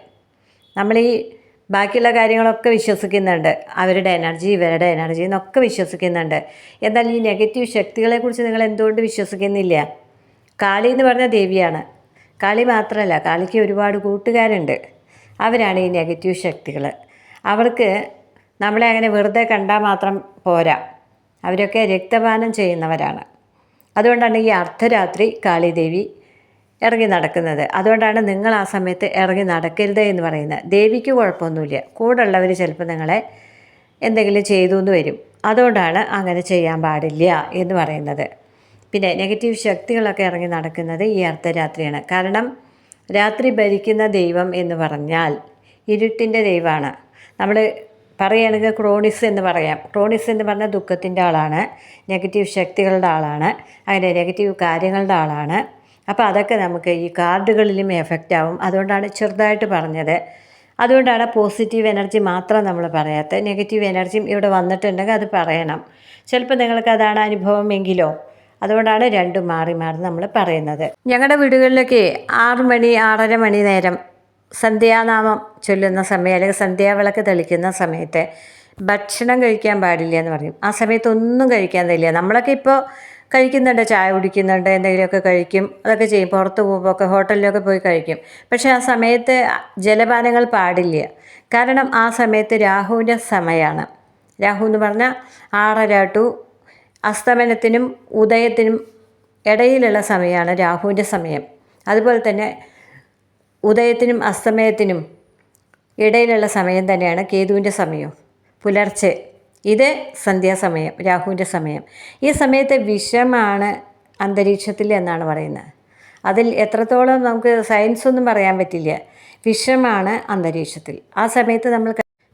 നമ്മൾ ഈ ബാക്കിയുള്ള കാര്യങ്ങളൊക്കെ വിശ്വസിക്കുന്നുണ്ട്. അവരുടെ എനർജി ഇവരുടെ എനർജി എന്നൊക്കെ വിശ്വസിക്കുന്നുണ്ട്. എന്നാൽ ഈ നെഗറ്റീവ് ശക്തികളെക്കുറിച്ച് നിങ്ങൾ എന്തുകൊണ്ട് വിശ്വസിക്കുന്നില്ല? കാളി എന്ന് പറഞ്ഞ ദേവിയാണ്. കാളി മാത്രമല്ല കാളിക്ക് ഒരുപാട് കൂട്ടുകാരുണ്ട്. അവരാണ് ഈ നെഗറ്റീവ് ശക്തികൾ അവർക്ക് നമ്മളെ അങ്ങനെ വെറുതെ കണ്ടാൽ മാത്രം പോരാ. അവരൊക്കെ രക്തപാനം ചെയ്യുന്നവരാണ്. അതുകൊണ്ടാണ് ഈ അർദ്ധരാത്രി കാളിദേവി ഇറങ്ങി നടക്കുന്നത്. അതുകൊണ്ടാണ് നിങ്ങൾ ആ സമയത്ത് ഇറങ്ങി നടക്കരുത് എന്ന് പറയുന്നത്. ദേവിക്ക് കുഴപ്പമൊന്നുമില്ല. കൂടെയുള്ളവർ ചിലപ്പോൾ നിങ്ങളെ എന്തെങ്കിലും ചെയ്തു എന്ന് വരും. അതുകൊണ്ടാണ് അങ്ങനെ ചെയ്യാൻ പാടില്ല എന്ന് പറയുന്നത്. പിന്നെ നെഗറ്റീവ് ശക്തികളൊക്കെ ഇറങ്ങി നടക്കുന്നത് ഈ അർദ്ധരാത്രിയാണ്. കാരണം രാത്രി ഭരിക്കുന്ന ദൈവം എന്ന് പറഞ്ഞാൽ ഇരുട്ടിന്റെ ദൈവമാണ്. നമ്മൾ പറയുകയാണെങ്കിൽ ക്രോണിസ് എന്ന് പറയാം. ക്രോണിസ് എന്ന് പറഞ്ഞാൽ ദുഃഖത്തിന്റെ ആളാണ്. നെഗറ്റീവ് ശക്തികളുടെ ആളാണ്. അങ്ങനെ നെഗറ്റീവ് കാര്യങ്ങളുടെ ആളാണ്. അപ്പോൾ അതൊക്കെ നമുക്ക് ഈ കാർഡുകളിലും എഫക്റ്റ് ആവും. അതുകൊണ്ടാണ് ചെറുതായിട്ട് പറഞ്ഞത്. അതുകൊണ്ടാണ് പോസിറ്റീവ് എനർജി മാത്രം നമ്മൾ പറയാത്തത്. നെഗറ്റീവ് എനർജിയും ഇവിടെ വന്നിട്ടുണ്ടെങ്കിൽ അത് പറയണം. ചിലപ്പോൾ നിങ്ങൾക്ക് അതാണ് അനുഭവം എങ്കിലോ. അതുകൊണ്ടാണ് രണ്ടും മാറി മാറി നമ്മൾ പറയുന്നത്. ഞങ്ങളുടെ വീടുകളിലൊക്കെ ആറ് മണി ആറര മണി നേരം സന്ധ്യാനാമം ചൊല്ലുന്ന സമയം അല്ലെങ്കിൽ സന്ധ്യാവിളക്ക് തെളിക്കുന്ന സമയത്ത് ഭക്ഷണം കഴിക്കാൻ പാടില്ല എന്ന് പറയും. ആ സമയത്ത് ഒന്നും കഴിക്കാൻ തരില്ല നമ്മളൊക്കെ ഇപ്പോൾ കഴിക്കുന്നുണ്ട് ചായ കുടിക്കുന്നുണ്ട് എന്തെങ്കിലുമൊക്കെ കഴിക്കും അതൊക്കെ ചെയ്യും. പുറത്ത് പോകുമ്പോൾ ഒക്കെ ഹോട്ടലിലൊക്കെ പോയി കഴിക്കും. പക്ഷേ ആ സമയത്ത് ജലപാനങ്ങൾ പാടില്ല. കാരണം ആ സമയത്ത് രാഹുവിന്റെ സമയമാണ് രാഹു എന്ന് പറഞ്ഞാൽ ആറര ടു അസ്തമനത്തിനും ഉദയത്തിനും ഇടയിലുള്ള സമയമാണ് രാഹുവിന്റെ സമയം. അതുപോലെ തന്നെ ഉദയത്തിനും അസ്തമയത്തിനും ഇടയിലുള്ള സമയം തന്നെയാണ് കേതുവിന്റെ സമയവും. പുലർച്ചെ ഇത് സന്ധ്യാസമയം രാഹുവിന്റെ സമയം. ഈ സമയത്തെ വിഷമാണ് അന്തരീക്ഷത്തിൽ എന്നാണ് പറയുന്നത്. അതിൽ എത്രത്തോളം നമുക്ക് സയൻസ് ഒന്നും പറയാൻ പറ്റില്ല. വിഷമാണ് അന്തരീക്ഷത്തിൽ. ആ സമയത്ത് നമ്മൾ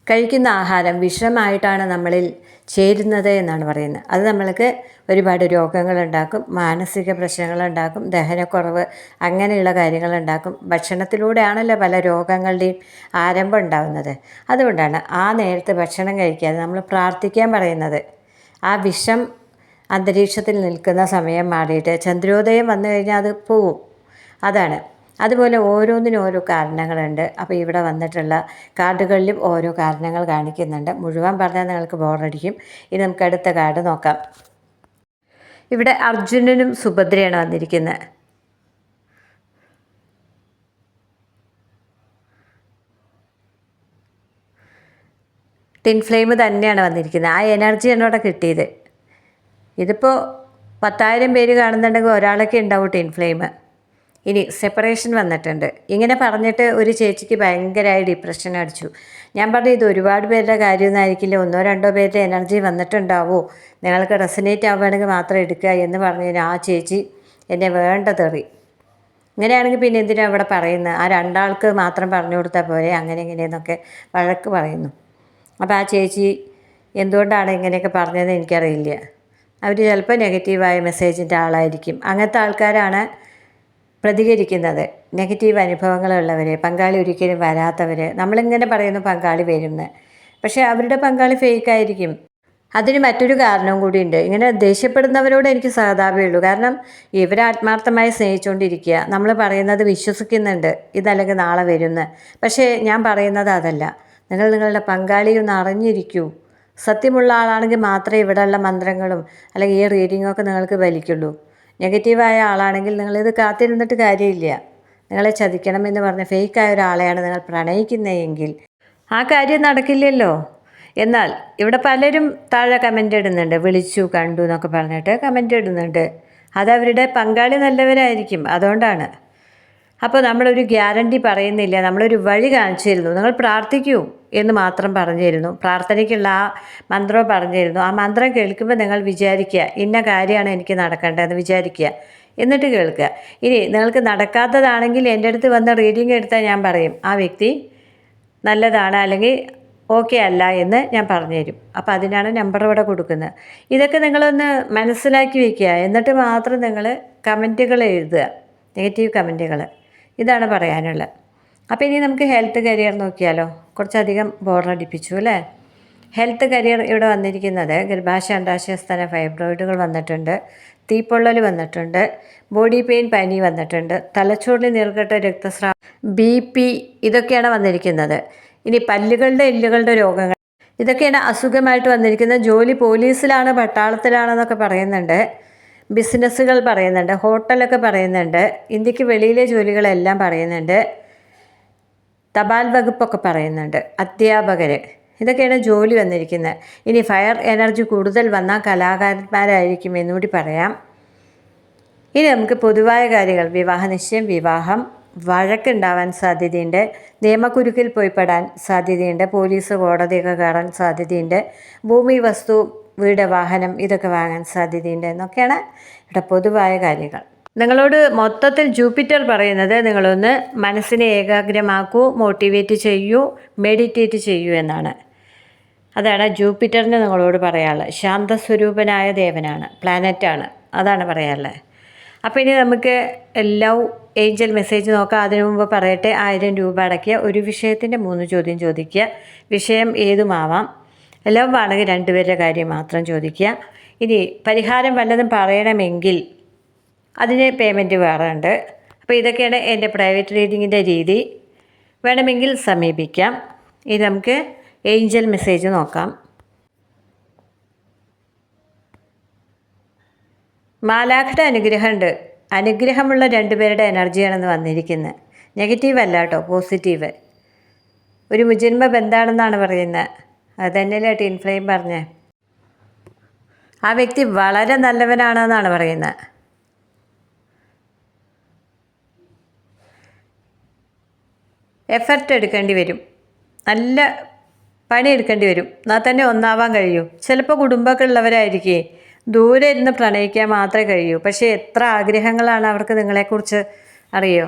കഴിക്കുന്ന ആഹാരം വിഷമായിട്ടാണ് നമ്മളിൽ ചേരുന്നത് എന്നാണ് പറയുന്നത്. അത് നമ്മൾക്ക് ഒരുപാട് രോഗങ്ങളുണ്ടാക്കും മാനസിക പ്രശ്നങ്ങളുണ്ടാക്കും ദഹനക്കുറവ് അങ്ങനെയുള്ള കാര്യങ്ങളുണ്ടാക്കും. ഭക്ഷണത്തിലൂടെയാണല്ലോ പല രോഗങ്ങളുടെയും ആരംഭം ഉണ്ടാകുന്നത് അതുകൊണ്ടാണ് ആ നേരത്തെ ഭക്ഷണം കഴിക്കാതെ നമ്മൾ പ്രാർത്ഥിക്കാൻ പറയുന്നത്. ആ വിഷം അന്തരീക്ഷത്തിൽ നിൽക്കുന്ന സമയം മാറിയിട്ട് ചന്ദ്രോദയം വന്നു കഴിഞ്ഞാൽ അത് പോവും. അതാണ്. അതുപോലെ ഓരോന്നിനും ഓരോ കാരണങ്ങളുണ്ട്. അപ്പോൾ ഇവിടെ വന്നിട്ടുള്ള കാർഡുകളിലും ഓരോ കാരണങ്ങൾ കാണിക്കുന്നുണ്ട്. മുഴുവൻ പറഞ്ഞാൽ നിങ്ങൾക്ക് ബോറടിക്കും. ഇനി നമുക്ക് അടുത്ത കാർഡ് നോക്കാം. ഇവിടെ അർജുനനും സുഭദ്രയാണ് വന്നിരിക്കുന്നത് ടിൻ ഫ്ലെയിം തന്നെയാണ് വന്നിരിക്കുന്നത് ആ എനർജിയാണ് അവിടെ കിട്ടിയത്. ഇതിപ്പോൾ പത്തായിരം പേര് കാണുന്നുണ്ടെങ്കിൽ ഒരാളൊക്കെ ഉണ്ടാവും ടിൻ ഫ്ലെയിം. ഇനി സെപ്പറേഷൻ വന്നിട്ടുണ്ട്. ഇങ്ങനെ പറഞ്ഞിട്ട് ഒരു ചേച്ചിക്ക് ഭയങ്കരമായി ഡിപ്രഷൻ അടിച്ചു. ഞാൻ പറഞ്ഞു ഇത് ഒരുപാട് പേരുടെ കാര്യമൊന്നായിരിക്കില്ല? ഒന്നോ രണ്ടോ പേരുടെ എനർജി വന്നിട്ടുണ്ടാവോ? നിങ്ങൾക്ക് റെസനേറ്റ് ആവുകയാണെങ്കിൽ മാത്രം എടുക്കുക എന്ന് പറഞ്ഞു ആ ചേച്ചി എന്നെ വേണ്ട തെറി. ഇങ്ങനെയാണെങ്കിൽ പിന്നെ എന്തിനാണ് അവിടെ പറയുന്നത്? ആ രണ്ടാൾക്ക് മാത്രം പറഞ്ഞു കൊടുത്താൽ പോരെ? അങ്ങനെ ഇങ്ങനെയെന്നൊക്കെ വഴക്ക് പറയുന്നു. അപ്പോൾ ആ ചേച്ചി എന്തുകൊണ്ടാണ് ഇങ്ങനെയൊക്കെ പറഞ്ഞതെന്ന് എനിക്കറിയില്ല. അവർ ചിലപ്പോൾ നെഗറ്റീവായ മെസ്സേജിന്റെ ആളായിരിക്കും. അങ്ങനത്തെ ആൾക്കാരാണ് പ്രതികരിക്കുന്നത്. നെഗറ്റീവ് അനുഭവങ്ങളുള്ളവർ പങ്കാളി ഒരിക്കലും വരാത്തവർ നമ്മളിങ്ങനെ പറയുന്നു പങ്കാളി വരുമെന്ന് പക്ഷേ അവരുടെ പങ്കാളി ഫേക്കായിരിക്കും. അതിന് മറ്റൊരു കാരണവും കൂടിയുണ്ട്. ഇങ്ങനെ ദേഷ്യപ്പെടുന്നവരോട് എനിക്ക് സഹതാപമേ ഉള്ളൂ. കാരണം ഇവരെ ആത്മാർത്ഥമായി സ്നേഹിച്ചുകൊണ്ടിരിക്കുക നമ്മൾ പറയുന്നത് വിശ്വസിക്കുന്നുണ്ട്. ഇതല്ലെങ്കിൽ നാളെ വരുമെന്ന് പക്ഷേ ഞാൻ പറയുന്നത് അതല്ല. നിങ്ങൾ നിങ്ങളുടെ പങ്കാളി ഒന്ന് അറിഞ്ഞിരിക്കൂ. സത്യമുള്ള ആളാണെങ്കിൽ മാത്രമേ ഇവിടെയുള്ള മന്ത്രങ്ങളും അല്ലെങ്കിൽ ഈ റീഡിങ്ങൊക്കെ നിങ്ങൾക്ക് വലിക്കുള്ളൂ നെഗറ്റീവായ ആളാണെങ്കിൽ നിങ്ങളിത് കാത്തിരുന്നിട്ട് കാര്യമില്ല. നിങ്ങളെ ചതിക്കണമെന്ന് പറഞ്ഞ് ഫേക്കായ ഒരാളെയാണ് നിങ്ങൾ പ്രണയിക്കുന്നതെങ്കിൽ ആ കാര്യം നടക്കില്ലല്ലോ. എന്നാൽ ഇവിടെ പലരും താഴെ കമന്റ് ഇടുന്നുണ്ട്. വിളിച്ചു കണ്ടു എന്നൊക്കെ പറഞ്ഞിട്ട് കമന്റ് ഇടുന്നുണ്ട്. അതവരുടെ പങ്കാളി നല്ലവരായിരിക്കും. അതുകൊണ്ടാണ്. അപ്പോൾ നമ്മളൊരു ഗ്യാരണ്ടി പറയുന്നില്ല നമ്മളൊരു വഴി കാണിച്ചു തരുന്നു നിങ്ങൾ പ്രാർത്ഥിക്കൂ എന്ന് മാത്രം പറഞ്ഞിരുന്നു. പ്രാർത്ഥനയ്ക്കുള്ള ആ മന്ത്രം പറഞ്ഞിരുന്നു. ആ മന്ത്രം കേൾക്കുമ്പോൾ നിങ്ങൾ വിചാരിക്കുക ഇന്ന കാര്യമാണ് എനിക്ക് നടക്കേണ്ടതെന്ന് വിചാരിക്കുക. എന്നിട്ട് കേൾക്കുക. ഇനി നിങ്ങൾക്ക് നടക്കാത്തതാണെങ്കിൽ എന്റെ അടുത്ത് വന്ന് റീഡിങ് എടുത്താൽ ഞാൻ പറയും ആ വ്യക്തി നല്ലതാണ് അല്ലെങ്കിൽ ഓക്കെ അല്ല എന്ന് ഞാൻ പറഞ്ഞുതരും. അപ്പോൾ അതിനാണ് നമ്പർ ഇവിടെ കൊടുക്കുന്നത്. ഇതൊക്കെ നിങ്ങളൊന്ന് മനസ്സിലാക്കി വയ്ക്കുക എന്നിട്ട് മാത്രം നിങ്ങൾ കമന്റുകൾ എഴുതുക. നെഗറ്റീവ് കമന്റുകൾ. ഇതാണ് പറയാനുള്ളത്. അപ്പോൾ ഇനി നമുക്ക് ഹെൽത്ത് കരിയർ നോക്കിയാലോ? കുറച്ചധികം ബോർഡടിപ്പിച്ചു അല്ലേ? ഹെൽത്ത് കരിയർ ഇവിടെ വന്നിരിക്കുന്നത് ഗർഭാശയ അണ്ടാശയ സ്ഥല ഫൈബ്രോയിഡുകൾ വന്നിട്ടുണ്ട് തീപ്പൊള്ളൽ വന്നിട്ടുണ്ട് ബോഡി പെയിൻ പനി വന്നിട്ടുണ്ട് തലച്ചോറിന് നീർക്കെട്ട രക്തസ്രാവം ബി പി ഇതൊക്കെയാണ് വന്നിരിക്കുന്നത്. ഇനി പല്ലുകളുടെ എല്ലുകളുടെ രോഗങ്ങൾ ഇതൊക്കെയാണ് അസുഖമായിട്ട് വന്നിരിക്കുന്നത്. ജോലി പോലീസിലാണ് പട്ടാളത്തിലാണെന്നൊക്കെ പറയുന്നുണ്ട്. ബിസിനസ്സുകൾ പറയുന്നുണ്ട് ഹോട്ടലൊക്കെ പറയുന്നുണ്ട് ഇന്ത്യയ്ക്ക് വെളിയിലെ ജോലികളെല്ലാം പറയുന്നുണ്ട് തപാൽ വകുപ്പൊക്കെ പറയുന്നുണ്ട് അധ്യാപകർ ഇതൊക്കെയാണ് ജോലി വന്നിരിക്കുന്നത്. ഇനി ഫയർ എനർജി കൂടുതൽ വന്നാൽ കലാകാരന്മാരായിരിക്കും എന്നുകൂടി പറയാം. ഇനി നമുക്ക് പൊതുവായ കാര്യങ്ങൾ. വിവാഹ നിശ്ചയം വിവാഹം. വഴക്കുണ്ടാവാൻ സാധ്യതയുണ്ട്. നിയമക്കുരുക്കിൽ പോയി സാധ്യതയുണ്ട്. പോലീസ് കോടതിയൊക്കെ കയറാൻ സാധ്യതയുണ്ട്. ഭൂമി വസ്തു വീട് വാഹനം ഇതൊക്കെ വാങ്ങാൻ സാധ്യതയുണ്ട് എന്നൊക്കെയാണ് ഇവിടെ പൊതുവായ കാര്യങ്ങൾ. നിങ്ങളോട് മൊത്തത്തിൽ ജൂപ്പിറ്റർ പറയുന്നത് നിങ്ങളൊന്ന് മനസ്സിനെ ഏകാഗ്രമാക്കൂ മോട്ടിവേറ്റ് ചെയ്യൂ മെഡിറ്റേറ്റ് ചെയ്യൂ എന്നാണ്. അതാണ് ജൂപ്പിറ്ററിന് നിങ്ങളോട് പറയാനുള്ളത്. ശാന്തസ്വരൂപനായ ദേവനാണ് പ്ലാനറ്റാണ്. അതാണ് പറയാനുള്ളത്. അപ്പോൾ ഇനി നമുക്ക് ലവ് ഏഞ്ചൽ മെസ്സേജ് നോക്കാം. അതിനു മുമ്പ് പറയട്ടെ ആയിരം രൂപ അടക്കിയ ഒരു വിഷയത്തിന്റെ മൂന്ന് ചോദ്യം ചോദിക്കുക. വിഷയം ഏതുമാവാം? ലവ് ആണെങ്കിൽ രണ്ടുപേരുടെ കാര്യം മാത്രം ചോദിക്കുക. ഇനി പരിഹാരം വല്ലതും പറയണമെങ്കിൽ അതിന് പേയ്മെന്റ് വേറെ ഉണ്ട്. അപ്പോൾ ഇതൊക്കെയാണ് എന്റെ പ്രൈവറ്റ് റീഡിങ്ങിന്റെ രീതി. വേണമെങ്കിൽ സമീപിക്കാം. ഇത് നമുക്ക് ഏഞ്ചൽ മെസ്സേജ് നോക്കാം. മാലാഖയുടെ അനുഗ്രഹമുണ്ട്. അനുഗ്രഹമുള്ള രണ്ടുപേരുടെ എനർജിയാണെന്ന് വന്നിരിക്കുന്നത് നെഗറ്റീവ് അല്ല കേട്ടോ പോസിറ്റീവ് ഒരു മുജന്മ ബന്ധാണെന്നാണ് പറയുന്നത് അത് തന്നെയല്ലേ ടീൻ ഫ്ലെയിം പറഞ്ഞേ? ആ വ്യക്തി വളരെ നല്ലവനാണെന്നാണ് പറയുന്നത്. എഫർട്ട് എടുക്കേണ്ടി വരും. നല്ല പണിയെടുക്കേണ്ടി വരും. എന്നാൽ തന്നെ ഒന്നാവാൻ കഴിയൂ. ചിലപ്പോൾ കുടുംബമൊക്കെ ഉള്ളവരായിരിക്കേ ദൂരെ ഇരുന്ന് പ്രണയിക്കാൻ മാത്രമേ കഴിയൂ. പക്ഷേ എത്ര ആഗ്രഹങ്ങളാണ് അവർക്ക് നിങ്ങളെക്കുറിച്ച് അറിയോ?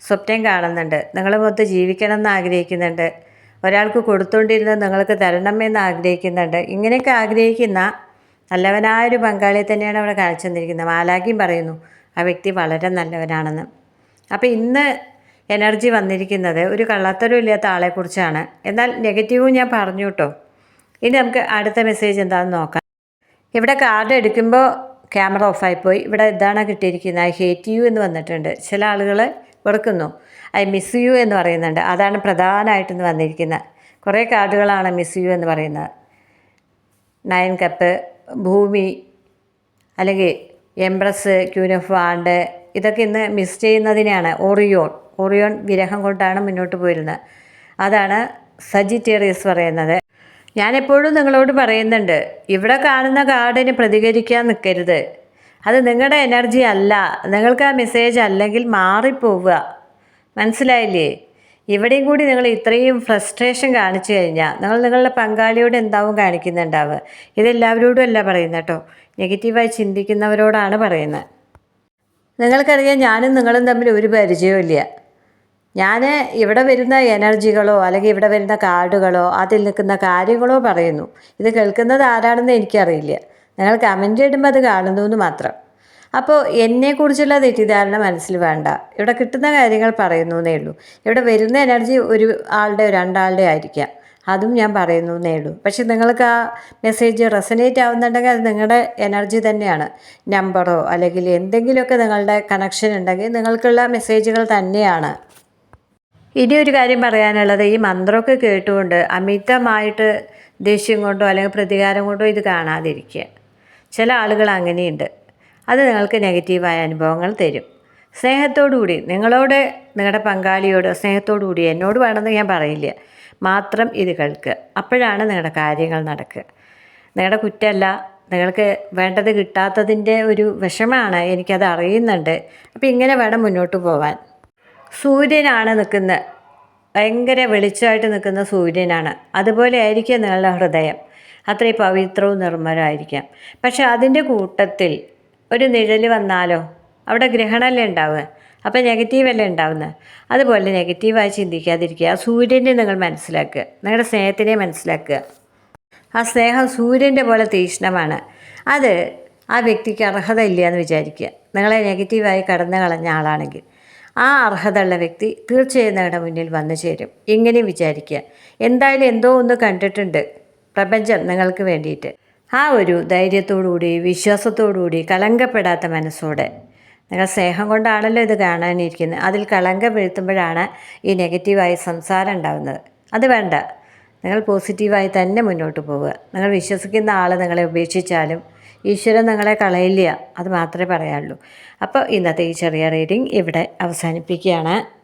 സ്വപ്നം കാണുന്നുണ്ട്. നിങ്ങളെ മൊത്തം ജീവിക്കണം എന്ന് ആഗ്രഹിക്കുന്നുണ്ട്. ഒരാൾക്ക് കൊടുത്തുകൊണ്ടിരുന്നത് നിങ്ങൾക്ക് തരണമെന്ന് ആഗ്രഹിക്കുന്നുണ്ട്. ഇങ്ങനെയൊക്കെ ആഗ്രഹിക്കുന്ന നല്ലവനായ ഒരു പങ്കാളിയെ തന്നെയാണ് അവിടെ കാണിച്ചു തന്നിരിക്കുന്നത്. മാലാഖിയും പറയുന്നു ആ വ്യക്തി വളരെ നല്ലവനാണെന്ന്. അപ്പോൾ ഇന്ന് എനർജി വന്നിരിക്കുന്നത് ഒരു കള്ളത്തരം ഇല്ലാത്ത ആളെക്കുറിച്ചാണ്. എന്നാൽ നെഗറ്റീവും ഞാൻ പറഞ്ഞു കേട്ടോ. ഇനി നമുക്ക് അടുത്ത മെസ്സേജ് എന്താണെന്ന് നോക്കാം. ഇവിടെ കാർഡ് എടുക്കുമ്പോൾ ക്യാമറ ഓഫായിപ്പോയി ഇവിടെ ഇതാണ് കിട്ടിയിരിക്കുന്നത്. ഐ ഹേറ്റ് യു എന്ന് വന്നിട്ടുണ്ട്. ചില ആളുകൾ വെറുക്കുന്നു. ഐ മിസ് യു എന്ന് പറയുന്നുണ്ട്. അതാണ് പ്രധാനമായിട്ടെന്ന് വന്നിരിക്കുന്നത്. കുറേ കാർഡുകളാണ് മിസ് യു എന്ന് പറയുന്നത്. നയൻ കപ്പ് ഭൂമി അല്ലെങ്കിൽ എംബ്രസ് ക്യൂൻ ഓഫ് വാണ്ട് ഇതൊക്കെ ഇന്ന് മിസ് ചെയ്യുന്നതിനെയാണ് ഓറിയോൺ. ഓറിയോൺ വിരഹം കൊണ്ടാണ് മുന്നോട്ട് പോയിരുന്നത്. അതാണ് സജിറ്റേറിയസ് പറയുന്നത്. ഞാനെപ്പോഴും നിങ്ങളോട് പറയുന്നുണ്ട് ഇവിടെ കാണുന്ന കാർഡിന് പ്രതികരിക്കാൻ നിൽക്കരുത്. അത് നിങ്ങളുടെ എനർജി അല്ല. നിങ്ങൾക്ക് ആ മെസ്സേജ് അല്ലെങ്കിൽ മാറിപ്പോവുക. മനസ്സിലായില്ലേ? ഇവിടെയും കൂടി നിങ്ങൾ ഇത്രയും ഫ്രസ്ട്രേഷൻ കാണിച്ചു കഴിഞ്ഞാൽ നിങ്ങൾ നിങ്ങളുടെ പങ്കാളിയോട് എന്താവും കാണിക്കുന്നുണ്ടാവുക? ഇതെല്ലാവരോടും അല്ല പറയുന്നത് കേട്ടോ. നെഗറ്റീവായി ചിന്തിക്കുന്നവരോടാണ് പറയുന്നത്. നിങ്ങൾക്കറിയാം ഞാനും നിങ്ങളും തമ്മിൽ ഒരു പരിചയമില്ല ഞാൻ ഇവിടെ വരുന്ന എനർജികളോ അല്ലെങ്കിൽ ഇവിടെ വരുന്ന കാർഡുകളോ അതിൽ നിൽക്കുന്ന കാര്യങ്ങളോ പറയുന്നു. ഇത് കേൾക്കുന്നത് ആരാണെന്ന് എനിക്കറിയില്ല. നിങ്ങൾ കമന്റ് ഇടുമ്പോൾ അത് കാണുന്നു എന്ന് മാത്രം. അപ്പോൾ എന്നെക്കുറിച്ചുള്ള തെറ്റിദ്ധാരണ മനസ്സിൽ വേണ്ട. ഇവിടെ കിട്ടുന്ന കാര്യങ്ങൾ പറയുന്നു എന്നേ ഉള്ളൂ. ഇവിടെ വരുന്ന എനർജി ഒരു ആളുടെ രണ്ടാളുടെ ആയിരിക്കാം. അതും ഞാൻ പറയുന്നു എന്നേ ഉള്ളൂ. പക്ഷെ നിങ്ങൾക്ക് ആ മെസ്സേജ് റെസനേറ്റ് ആവുന്നുണ്ടെങ്കിൽ അത് നിങ്ങളുടെ എനർജി തന്നെയാണ്. നമ്പറോ അല്ലെങ്കിൽ എന്തെങ്കിലുമൊക്കെ നിങ്ങളുടെ കണക്ഷൻ ഉണ്ടെങ്കിൽ നിങ്ങൾക്കുള്ള മെസ്സേജുകൾ തന്നെയാണ്. ഇനി ഒരു കാര്യം പറയാനുള്ളത് ഈ മന്ത്രമൊക്കെ കേട്ടുകൊണ്ട് അമിതമായിട്ട് ദേഷ്യം കൊണ്ടോ അല്ലെങ്കിൽ പ്രതികാരം കൊണ്ടോ ഇത് കാണാതിരിക്കുക. ചില ആളുകൾ അങ്ങനെയുണ്ട്. അത് നിങ്ങൾക്ക് നെഗറ്റീവായ അനുഭവങ്ങൾ തരും. സ്നേഹത്തോടുകൂടി നിങ്ങളോട് നിങ്ങളുടെ പങ്കാളിയോട് സ്നേഹത്തോടുകൂടി എന്നോട് വേണമെന്ന് ഞാൻ പറയില്ല. മാത്രം ഇത് കേൾക്കുക അപ്പോഴാണ് നിങ്ങളുടെ കാര്യങ്ങൾ നടക്കുക നിങ്ങളുടെ കുറ്റമല്ല. നിങ്ങൾക്ക് വേണ്ടത് കിട്ടാത്തതിന്റെ ഒരു വിഷമമാണ് എനിക്കത് അറിയുന്നുണ്ട്. അപ്പോൾ ഇങ്ങനെ വേണം മുന്നോട്ട് പോവാൻ. സൂര്യനാണ് നിൽക്കുന്നത്. ഭയങ്കര വെളിച്ചമായിട്ട് നിൽക്കുന്ന സൂര്യനാണ്. അതുപോലെ ആയിരിക്കും നിങ്ങളുടെ ഹൃദയം. അത്രയും പവിത്രവും നിർമ്മലമായിരിക്കാം. പക്ഷേ അതിന്റെ കൂട്ടത്തിൽ ഒരു നിഴൽ വന്നാലോ? അവിടെ ഗ്രഹണമല്ലേ ഉണ്ടാവുക. അപ്പോൾ നെഗറ്റീവല്ലേ ഉണ്ടാവുന്നത്? അതുപോലെ നെഗറ്റീവായി ചിന്തിക്കാതിരിക്കുക. ആ സൂര്യനെ നിങ്ങൾ മനസ്സിലാക്കുക. നിങ്ങളുടെ സ്നേഹത്തിനെ മനസ്സിലാക്കുക. ആ സ്നേഹം സൂര്യന്റെ പോലെ തീക്ഷ്ണമാണ്. അത് ആ വ്യക്തിക്ക് അർഹത ഇല്ല എന്ന് വിചാരിക്കുക. നിങ്ങളെ നെഗറ്റീവായി കടന്നു കളഞ്ഞ ആളാണെങ്കിൽ ആ അർഹതയുള്ള വ്യക്തി തീർച്ചയായും നിങ്ങളുടെ മുന്നിൽ വന്നു ചേരും. ഇങ്ങനെ വിചാരിക്കുക. എന്തായാലും എന്തോ ഒന്ന് കണ്ടിട്ടുണ്ട്. പ്രപഞ്ചം നിങ്ങൾക്ക് വേണ്ടിയിട്ട്. ആ ഒരു ധൈര്യത്തോടുകൂടി വിശ്വാസത്തോടുകൂടി കളങ്കപ്പെടാത്ത മനസ്സോടെ. നിങ്ങൾ സ്നേഹം കൊണ്ടാണല്ലോ ഇത് കാണാനിരിക്കുന്നത്. അതിൽ കളങ്കം വീഴ്ത്തുമ്പോഴാണ് ഈ നെഗറ്റീവായ സംസാരം ഉണ്ടാകുന്നത് അത് വേണ്ട. നിങ്ങൾ പോസിറ്റീവായി തന്നെ മുന്നോട്ട് പോവുക. നിങ്ങൾ വിശ്വസിക്കുന്ന ആൾ നിങ്ങളെ ഉപേക്ഷിച്ചാലും ഈശ്വരൻ നിങ്ങളെ കളയില്ല. അത് മാത്രമേ പറയാനുള്ളൂ. അപ്പോൾ ഇന്നത്തെ ഈ ചെറിയ റീഡിംഗ് ഇവിടെ അവസാനിപ്പിക്കുകയാണ്.